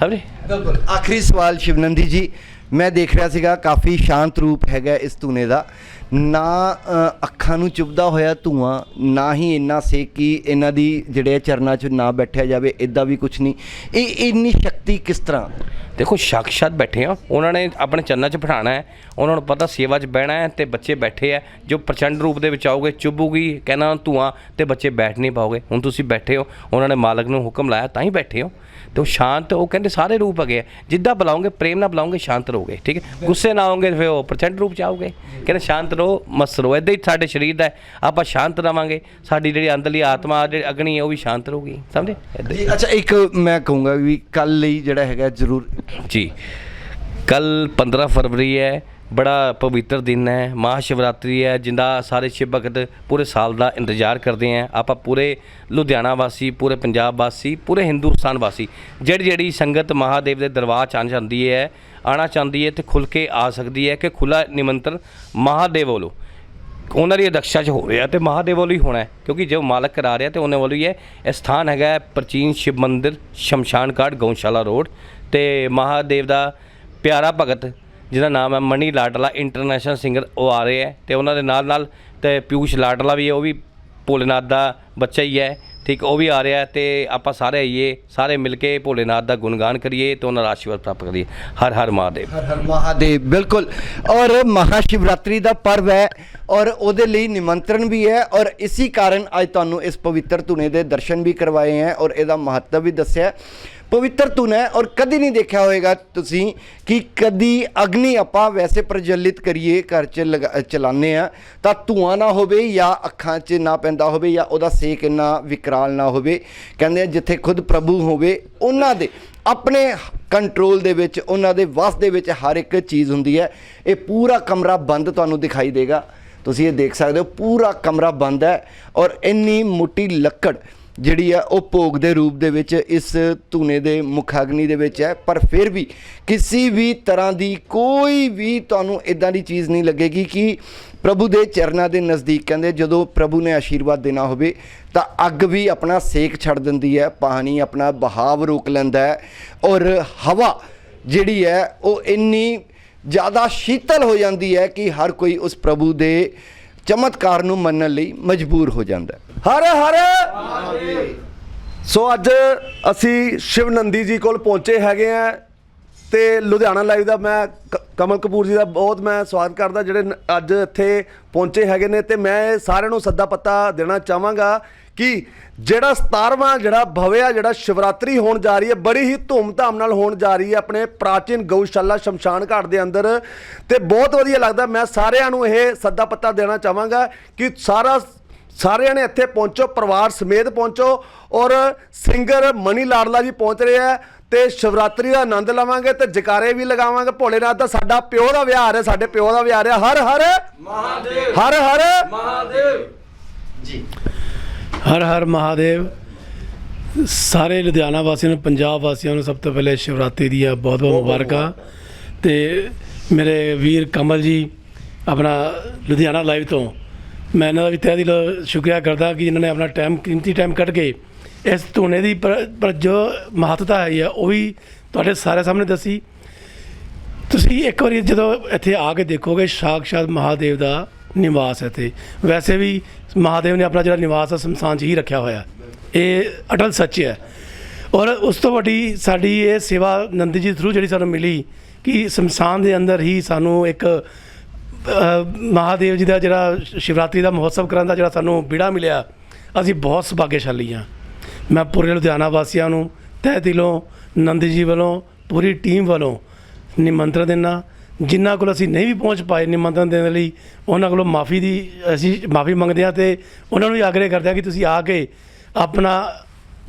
ਸਮਝੇ? ਬਿਲਕੁਲ। ਆਖਰੀ ਸਵਾਲ ਸ਼ਿਵਨੰਦੀ ਜੀ ਮੈਂ ਦੇਖ ਰਿਹਾ ਸੀਗਾ ਕਾਫੀ ਸ਼ਾਂਤ ਰੂਪ ਹੈਗਾ ਇਸ ਧੂਨੇ ਦਾ। ਨਾ ਅ, ਅੱਖਾਂ ਨੂੰ ਚੁੱਭਦਾ ਹੋਇਆ ਧੂਆਂ ਨਾ ਹੀ ਇੰਨਾ ਸੇ ਕਿ ਇਹਨਾਂ ਦੀ ਜਿਹੜੇ ਚਰਨਾਂ 'ਚ ਨਾ ਬੈਠਿਆ ਜਾਵੇ ਇਦਾਂ ਵੀ ਕੁਝ ਨਹੀਂ। ਇਹ ਇੰਨੀ ਸ਼ਕਤੀ ਕਿਸ ਤਰ੍ਹਾਂ? ਦੇਖੋ ਸਾਕਸ਼ਾਤ ਬੈਠੇ ਆ। ਉਹਨਾਂ ਨੇ ਆਪਣੇ ਚੰਨਾਂ 'ਚ ਬਿਠਾਣਾ ਹੈ। ਉਹਨਾਂ ਨੂੰ ਪਤਾ ਸੇਵਾ 'ਚ ਬਹਿਣਾ ਹੈ ਤੇ ਬੱਚੇ ਬੈਠੇ ਆ ਜੋ ਪ੍ਰਚੰਡ ਰੂਪ ਦੇ ਵਿੱਚ ਆਓਗੇ ਚੁੱਭੂਗੀ ਕਹਿਣਾ ਧੂਆਂ ਤੇ ਬੱਚੇ ਬੈਠ ਨਹੀਂ ਪਾਓਗੇ। ਹੁਣ ਤੁਸੀਂ ਬੈਠੇ ਹੋ ਉਹਨਾਂ ਨੇ ਮਾਲਕ ਨੂੰ ਹੁਕਮ ਲਾਇਆ ਤਾਂ ਹੀ ਬੈਠੇ ਹੋ। ਤੇ ਉਹ ਸ਼ਾਂਤ ਉਹ ਕਹਿੰਦੇ ਸਾਰੇ ਰੂਪ ਹੈਗੇ ਜਿੱਦਾਂ ਬੁਲਾਓਗੇ ਪ੍ਰੇਮ ਨਾਲ ਬੁਲਾਓਗੇ ਸ਼ਾਂਤ ਰਹੋਗੇ ਠੀਕ ਹੈ? ਗੁੱਸੇ ਨਾ ਆਓਗੇ ਫਿਰ ਉਹ ਪ੍ਰਚੰਡ ਰੂਪ ਚ ਆਓਗੇ ਕਹਿੰਦੇ ਸ਼ਾਂਤ ਰਹੋ ਮਸਤ ਰਹੋ। ਇਦਾਂ ਹੀ ਸਾਡੇ ਸਰੀਰ ਦਾ। ਆਪਾਂ ਸ਼ਾਂਤ ਰਵਾਂਗੇ। ਸਾਡੀ ਜਿਹੜੀ ਅੰਦਰਲੀ ਆਤਮਾ ਜਿਹੜੀ ਅਗਨੀ ਹੈ ਉਹ ਵੀ ਸ਼ਾਂਤ ਰਹੂਗੀ। ਸਮਝੇ? ਜੀ ਅੱਛਾ ਇੱਕ ਮੈਂ ਕਹੂੰਗਾ ਵੀ ਕੱਲ ਲਈ ਜਿਹੜਾ ਹੈਗਾ ਜ਼ਰੂਰ ਜੀ। ਕੱਲ 15 ਫਰਵਰੀ ਹੈ ਬੜਾ ਪਵਿੱਤਰ ਦਿਨ ਹੈ ਮਹਾ ਸ਼ਿਵਰਾਤਰੀ ਹੈ, ਜਿੰਦਾ ਸਾਰੇ ਸ਼ਿਵ ਭਗਤ ਪੂਰੇ ਸਾਲ ਦਾ ਇੰਤਜ਼ਾਰ ਕਰਦੇ ਆ ਆਪਾਂ ਪੂਰੇ ਲੁਧਿਆਣਾ ਵਾਸੀ, ਪੂਰੇ ਪੰਜਾਬ ਵਾਸੀ, ਪੂਰੇ ਹਿੰਦੁਸਤਾਨ ਵਾਸੀ, ਜਿਹੜੀ ਜਿਹੜੀ ਸੰਗਤ ਮਹਾਦੇਵ ਦੇ ਦਰਬਾਰ ਚ ਆਉਣਾ ਜਾਂਦੀ ਹੈ ਆਣਾ ਚਾਹੁੰਦੀ ਹੈ ਤੇ ਖੁੱਲ ਕੇ ਆ ਸਕਦੀ ਹੈ ਕਿ ਖੁੱਲਾ ਨਿਮੰਤਰਣ ਮਹਾਦੇਵ ਵੱਲੋਂ। ਉਹਨਾਂ ਦੀ ਅਧਿਕਸ਼ਤਾ 'ਚ ਹੋ ਰਿਹਾ ਤੇ ਮਹਾਦੇਵ ਵੱਲੋਂ ਹੀ ਹੋਣਾ ਹੈ, ਕਿਉਂਕਿ ਜੋ ਮਾਲਕ ਕਰਾ ਰਿਹਾ ਤੇ ਉਹਨਾਂ ਵੱਲੋਂ ਹੀ ਹੈ। ਇਹ ਸਥਾਨ ਹੈਗਾ ਹੈ ਪ੍ਰਾਚੀਨ ਸ਼ਿਵ ਮੰਦਿਰ ਸ਼ਮਸ਼ਾਨ ਘਾਟ ਗਊਸ਼ਾਲਾ ਰੋਡ ਤੇ ਮਹਾਦੇਵ ਦਾ ਪਿਆਰਾ ਭਗਤ ਜਿਹਦਾ ਨਾਮ ਹੈ ਮਨੀ ਲਾਡਲਾ ਇੰਟਰਨੈਸ਼ਨਲ ਸਿੰਗਰ, ਉਹ ਆ ਰਹੇ ਹੈ ਤੇ ਉਹਨਾਂ ਦੇ ਨਾਲ ਨਾਲ ਤੇ ਪਿਊਸ਼ ਲਾਡਲਾ ਵੀ ਹੈ, ਉਹ ਵੀ ਭੋਲੇਨਾਥ ਦਾ ਬੱਚਾ ਹੀ ਹੈ, ਠੀਕ, ਉਹ ਵੀ ਆ ਰਿਹਾ ਹੈ ਤੇ ਆਪਾਂ ਸਾਰੇ ਆਈਏ, ਸਾਰੇ ਮਿਲ ਕੇ ਭੋਲੇਨਾਥ ਦਾ ਗੁਣਗਾਨ ਕਰੀਏ ਤੇ ਉਹਨਾਂ ਦਾ ਆਸ਼ੀਰਵਾਦ ਪ੍ਰਾਪਤ ਕਰੀਏ। ਹਰ ਹਰ ਮਹਾਦੇਵ। ਹਰ ਹਰ ਮਹਾਦੇਵ, ਬਿਲਕੁਲ। ਔਰ ਮਹਾਸ਼ਿਵਰਾਤਰੀ ਦਾ ਪਰਵ ਹੈ ਔਰ ਉਹਦੇ ਲਈ ਨਿਮੰਤਰਣ ਵੀ ਹੈ ਔਰ ਇਸੇ ਕਾਰਨ ਅੱਜ ਤੁਹਾਨੂੰ ਇਸ ਪਵਿੱਤਰ ਧੁਨੇ ਦੇ ਦਰਸ਼ਨ ਵੀ ਕਰਵਾਏ ਹੈ ਔਰ ਇਹਦਾ ਮਹੱਤਵ ਵੀ ਦੱਸਿਆ ਪਵਿੱਤਰ ਧੁਨ ਹੈ ਔਰ ਕਦੀ ਨਹੀਂ ਦੇਖਿਆ ਹੋਵੇਗਾ ਤੁਸੀਂ ਕਿ ਕਦੀ ਅਗਨੀ ਆਪਾਂ ਵੈਸੇ ਪ੍ਰਜਵਲਿਤ ਕਰੀਏ, ਘਰ 'ਚ ਲਗਾ- ਚਲਾਉਂਦੇ ਆ ਤਾਂ ਧੂਆਂ ਨਾ ਹੋਵੇ ਜਾਂ ਅੱਖਾਂ 'ਚ ਨਾ ਪੈਂਦਾ ਹੋਵੇ ਜਾਂ ਉਹਦਾ ਸੇਕ ਇੰਨਾ ਵਿਕਰਾਲ ਨਾ ਹੋਵੇ। ਕਹਿੰਦੇ ਆ ਜਿੱਥੇ ਖੁਦ ਪ੍ਰਭੂ ਹੋਵੇ, ਉਹਨਾਂ ਦੇ, ਆਪਣੇ ਕੰਟਰੋਲ ਦੇ ਵਿੱਚ, ਉਹਨਾਂ ਦੇ ਵਸ ਦੇ ਵਿੱਚ ਹਰ ਇੱਕ ਚੀਜ਼ ਹੁੰਦੀ ਹੈ। ਇਹ ਪੂਰਾ ਕਮਰਾ ਬੰਦ ਤੁਹਾਨੂੰ ਦਿਖਾਈ ਦੇਗਾ। ਤੁਸੀਂ ਇਹ ਦੇਖ ਸਕਦੇ ਹੋ, ਪੂਰਾ ਕਮਰਾ ਬੰਦ ਹੈ ਔਰ ਇੰਨੀ ਮੋਟੀ ਲੱਕੜ ਜਿਹੜੀ ਆ ਉਹ ਭੋਗ ਦੇ ਰੂਪ ਦੇ ਵਿੱਚ ਇਸ ਧੂਨੇ ਦੇ ਮੁਖਾਗਨੀ ਦੇ ਵਿੱਚ ਹੈ। ਪਰ ਫਿਰ ਵੀ ਕਿਸੇ ਵੀ ਤਰ੍ਹਾਂ ਦੀ ਕੋਈ ਵੀ ਤੁਹਾਨੂੰ ਇਦਾਂ ਦੀ ਚੀਜ਼ ਨਹੀਂ ਲੱਗੇਗੀ ਕਿ ਪ੍ਰਭੂ ਦੇ ਚਰਨਾਂ ਦੇ ਨਜ਼ਦੀਕ ਕਹਿੰਦੇ ਜਦੋਂ ਪ੍ਰਭੂ ਨੇ ਆਸ਼ੀਰਵਾਦ ਦੇਣਾ ਹੋਵੇ ਤਾਂ ਅੱਗ ਵੀ ਆਪਣਾ ਸੇਕ ਛੱਡ ਦਿੰਦੀ ਹੈ, ਪਾਣੀ ਆਪਣਾ ਬਹਾਵ ਰੋਕ ਲੈਂਦਾ ਹੈ ਔਰ ਹਵਾ ਜਿਹੜੀ ਹੈ ਉਹ ਇੰਨੀ ਜ਼ਿਆਦਾ ਸ਼ੀਤਲ ਹੋ ਜਾਂਦੀ ਹੈ ਕਿ ਹਰ ਕੋਈ ਉਸ ਪ੍ਰਭੂ ਦੇ ਚਮਤਕਾਰ ਨੂੰ ਮੰਨਣ ਲਈ ਮਜਬੂਰ ਹੋ ਜਾਂਦਾ ਹੈ। ਹਰ ਹਰ! ਸੋ ਅੱਜ ਅਸੀਂ ਸ਼ਿਵ ਨੰਦੀ ਜੀ ਕੋਲ ਪਹੁੰਚੇ ਹੈਗੇ ਆ ਤੇ ਲੁਧਿਆਣਾ ਲਾਈਵ ਦਾ ਮੈਂ ਕ- ਕਮਲ ਕਪੂਰ ਜੀ ਦਾ ਬਹੁਤ ਮੈਂ ਸਵਾਗਤ ਕਰਦਾ, ਜਿਹੜੇ ਅੱਜ ਇੱਥੇ ਪਹੁੰਚੇ ਹੈਗੇ ਨੇ ਤੇ ਮੈਂ ਸਾਰਿਆਂ ਨੂੰ ਸੱਦਾ ਪੱਤਾ ਦੇਣਾ ਚਾਹਾਂਗਾ ਕਿ ਜਿਹੜਾ 17ਵਾਂ ਜਿਹੜਾ ਭਵਿਆ ਜਿਹੜਾ ਸ਼ਿਵਰਾਤਰੀ ਹੋਣ ਜਾ ਰਹੀ ਹੈ ਬੜੀ ਹੀ ਧੂਮਧਾਮ ਨਾਲ ਹੋਣ ਜਾ ਰਹੀ ਹੈ ਆਪਣੇ ਪ੍ਰਾਚੀਨ ਗਊਸ਼ਾਲਾ ਸ਼ਮਸ਼ਾਨ ਘਾਟ ਦੇ ਅੰਦਰ ਤੇ ਬਹੁਤ ਵਧੀਆ ਲੱਗਦਾ। ਮੈਂ ਸਾਰਿਆਂ ਨੂੰ ਇਹ ਸੱਦਾ ਪੱਤਾ ਦੇਣਾ ਚਾਹਾਂਗਾ ਕਿ ਸਾਰਾ ਸਾਰਿਆਂ ਨੇ ਇੱਥੇ ਪਹੁੰਚੋ ਪਰਿਵਾਰ ਸਮੇਤ ਪਹੁੰਚੋ ਔਰ ਸਿੰਗਰ ਮਨੀ ਲਾਡਲਾ ਜੀ ਪਹੁੰਚ ਰਹੇ ਆ ਤੇ ਸ਼ਿਵਰਾਤਰੀ ਦਾ ਆਨੰਦ ਲਵਾਂਗੇ ਤੇ ਜਕਾਰੇ ਵੀ ਲਗਾਵਾਂਗੇ। ਭੋਲੇਨਾਥ ਦਾ ਸਾਡਾ ਪਿਓ ਦਾ ਵਿਆਹ ਹੈ ਸਾਡੇ ਪਿਓ ਦਾ ਵਿਆਹ ਹੈ। ਹਰ ਹਰ ਮਹਾਦੇਵ। ਹਰ ਹਰ ਹਰ ਹਰ ਮਹਾਦੇਵ ਸਾਰੇ ਲੁਧਿਆਣਾ ਵਾਸੀਆਂ ਨੂੰ ਪੰਜਾਬ ਵਾਸੀਆਂ ਨੂੰ ਸਭ ਤੋਂ ਪਹਿਲੇ ਸ਼ਿਵਰਾਤਰੀ ਦੀਆਂ ਬਹੁਤ ਬਹੁਤ ਮੁਬਾਰਕਾਂ। ਤੇ ਮੇਰੇ ਵੀਰ ਕਮਲ ਜੀ ਆਪਣਾ ਲੁਧਿਆਣਾ ਲਾਈਵ ਤੋਂ ਮੈਂ ਇਹਨਾਂ ਦਾ ਵੀ ਤਹਿ ਦਿਲੋਂ ਸ਼ੁਕਰੀਆ ਕਰਦਾ ਕਿ ਇਹਨਾਂ ਨੇ ਆਪਣਾ ਟਾਈਮ ਕੀਮਤੀ ਟਾਈਮ ਕੱਢ ਕੇ ਇਸ ਧੂਣੇ ਦੀ ਪਰ ਜੋ ਮਹੱਤਤਾ ਹੈ ਆ ਉਹ ਵੀ ਤੁਹਾਡੇ ਸਾਰੇ ਸਾਹਮਣੇ ਦੱਸੀ। ਤੁਸੀਂ ਇੱਕ ਵਾਰੀ ਜਦੋਂ ਇੱਥੇ ਆ ਕੇ ਦੇਖੋਗੇ ਸਾਕਸ਼ਾਤ ਮਹਾਦੇਵ ਦਾ ਨਿਵਾਸ ਹੈ ਇੱਥੇ। ਵੈਸੇ ਵੀ ਮਹਾਦੇਵ ਨੇ ਆਪਣਾ ਜਿਹੜਾ ਨਿਵਾਸ ਹੈ, ਸ਼ਮਸ਼ਾਨ 'ਚ ਹੀ ਰੱਖਿਆ ਹੋਇਆ ਇਹ ਅਟਲ ਸੱਚ ਹੈ। ਔਰ ਉਸ ਤੋਂ ਵੱਡੀ ਸਾਡੀ ਇਹ ਸੇਵਾ ਨੰਦੀ ਜੀ ਥਰੂ ਜਿਹੜੀ ਸਾਨੂੰ ਮਿਲੀ ਕਿ ਸ਼ਮਸ਼ਾਨ ਦੇ ਅੰਦਰ ਹੀ ਸਾਨੂੰ ਇੱਕ ਮਹਾਦੇਵ ਜੀ ਦਾ ਜਿਹੜਾ ਸ਼ਿਵਰਾਤਰੀ ਦਾ ਮਹੋਤਸਵ ਕਰਨ ਦਾ ਜਿਹੜਾ ਸਾਨੂੰ ਬਿੜਾ ਮਿਲਿਆ, ਅਸੀਂ ਬਹੁਤ ਸੁਭਾਗਿਆਸ਼ਾਲੀ ਹਾਂ। ਮੈਂ ਪੂਰੇ ਲੁਧਿਆਣਾ ਵਾਸੀਆਂ ਨੂੰ, ਤਹਿ ਦਿਲੋਂ, ਨੰਦ ਜੀ ਵੱਲੋਂ, ਪੂਰੀ ਟੀਮ ਵੱਲੋਂ ਨਿਮੰਤਰਣ ਦਿੰਦਾ ਜਿਨ੍ਹਾਂ ਕੋਲ ਅਸੀਂ ਨਹੀਂ ਵੀ ਪਹੁੰਚ ਪਾਏ ਨਿਮੰਤਰਣ ਦੇਣ ਲਈ, ਉਹਨਾਂ ਕੋਲੋਂ ਮਾਫੀ ਦੀ ਅਸੀਂ ਮਾਫੀ ਮੰਗਦੇ ਹਾਂ ਤੇ ਉਹਨਾਂ ਨੂੰ ਵੀ ਆਗਰੇ ਕਰਦੇ ਹਾਂ ਕਿ ਤੁਸੀਂ ਆ ਕੇ ਆਪਣਾ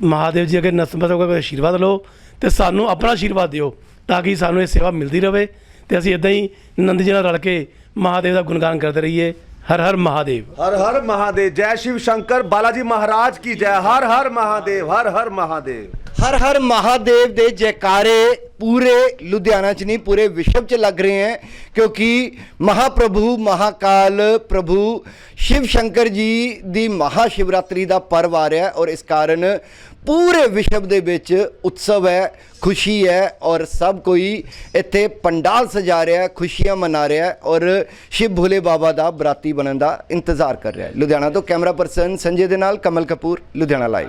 ਮਹਾਦੇਵ ਜੀ ਅਗੇ ਨਸਮਤ ਹੋ ਕੇ ਆਸ਼ੀਰਵਾਦ ਲਓ ਤੇ ਸਾਨੂੰ ਆਪਣਾ ਆਸ਼ੀਰਵਾਦ ਦਿਓ ਤਾਂ ਕਿ ਸਾਨੂੰ ਇਹ ਸੇਵਾ ਮਿਲਦੀ ਰਹੇ ਤੇ ਅਸੀਂ ਇਦਾਂ ਹੀ ਨੰਦ ਜੀ ਨਾਲ ਰਲ ਕੇ ਮਹਾਦੇਵ ਦਾ ਗੁਣਗਾਨ ਕਰਦੇ ਰਹੀਏ। ਹਰ ਹਰ ਮਹਾਦੇਵ। ਹਰ ਹਰ ਮਹਾਦੇਵ। ਜੈ ਸ਼ਿਵ ਸ਼ੰਕਰ। ਬਾਲਾਜੀ ਮਹਾਰਾਜ ਕੀ ਜੈ। ਹਰ ਹਰ ਮਹਾਦੇਵ ਹਰ ਹਰ ਮਹਾਦੇਵ। ਹਰ ਹਰ ਮਹਾਦੇਵ ਦੇ ਜੈਕਾਰੇ ਪੂਰੇ ਲੁਧਿਆਣਾ 'ਚ ਨਹੀਂ ਪੂਰੇ ਵਿਸ਼ਵ 'ਚ ਲੱਗ ਰਹੇ ਹੈ ਕਿਉਂਕਿ ਮਹਾਪ੍ਰਭੂ ਮਹਾਕਾਲ ਪ੍ਰਭੂ ਸ਼ਿਵ ਸ਼ੰਕਰ ਜੀ ਦੀ ਮਹਾ ਸ਼ਿਵਰਾਤਰੀ ਦਾ ਪਰਵ ਆ ਰਿਹਾ ਔਰ ਇਸ ਕਾਰਨ ਪੂਰੇ ਵਿਸ਼ਵ ਦੇ ਵਿੱਚ ਉਤਸਵ ਹੈ, ਖੁਸ਼ੀ ਹੈ ਔਰ ਸਭ ਕੋਈ ਇੱਥੇ ਪੰਡਾਲ ਸਜਾ ਰਿਹਾ ਖੁਸ਼ੀਆਂ ਮਨਾ ਰਿਹਾ ਔਰ ਸ਼ਿਵ ਭੋਲੇ ਬਾਬਾ ਦਾ ਬਰਾਤੀ ਬਣਨ ਦਾ ਇੰਤਜ਼ਾਰ ਕਰ ਰਿਹਾ ਲੁਧਿਆਣਾ ਤੋਂ ਕੈਮਰਾ ਪਰਸਨ ਸੰਜੇ ਦੇ ਨਾਲ ਕਮਲ ਕਪੂਰ, ਲੁਧਿਆਣਾ ਲਾਈਵ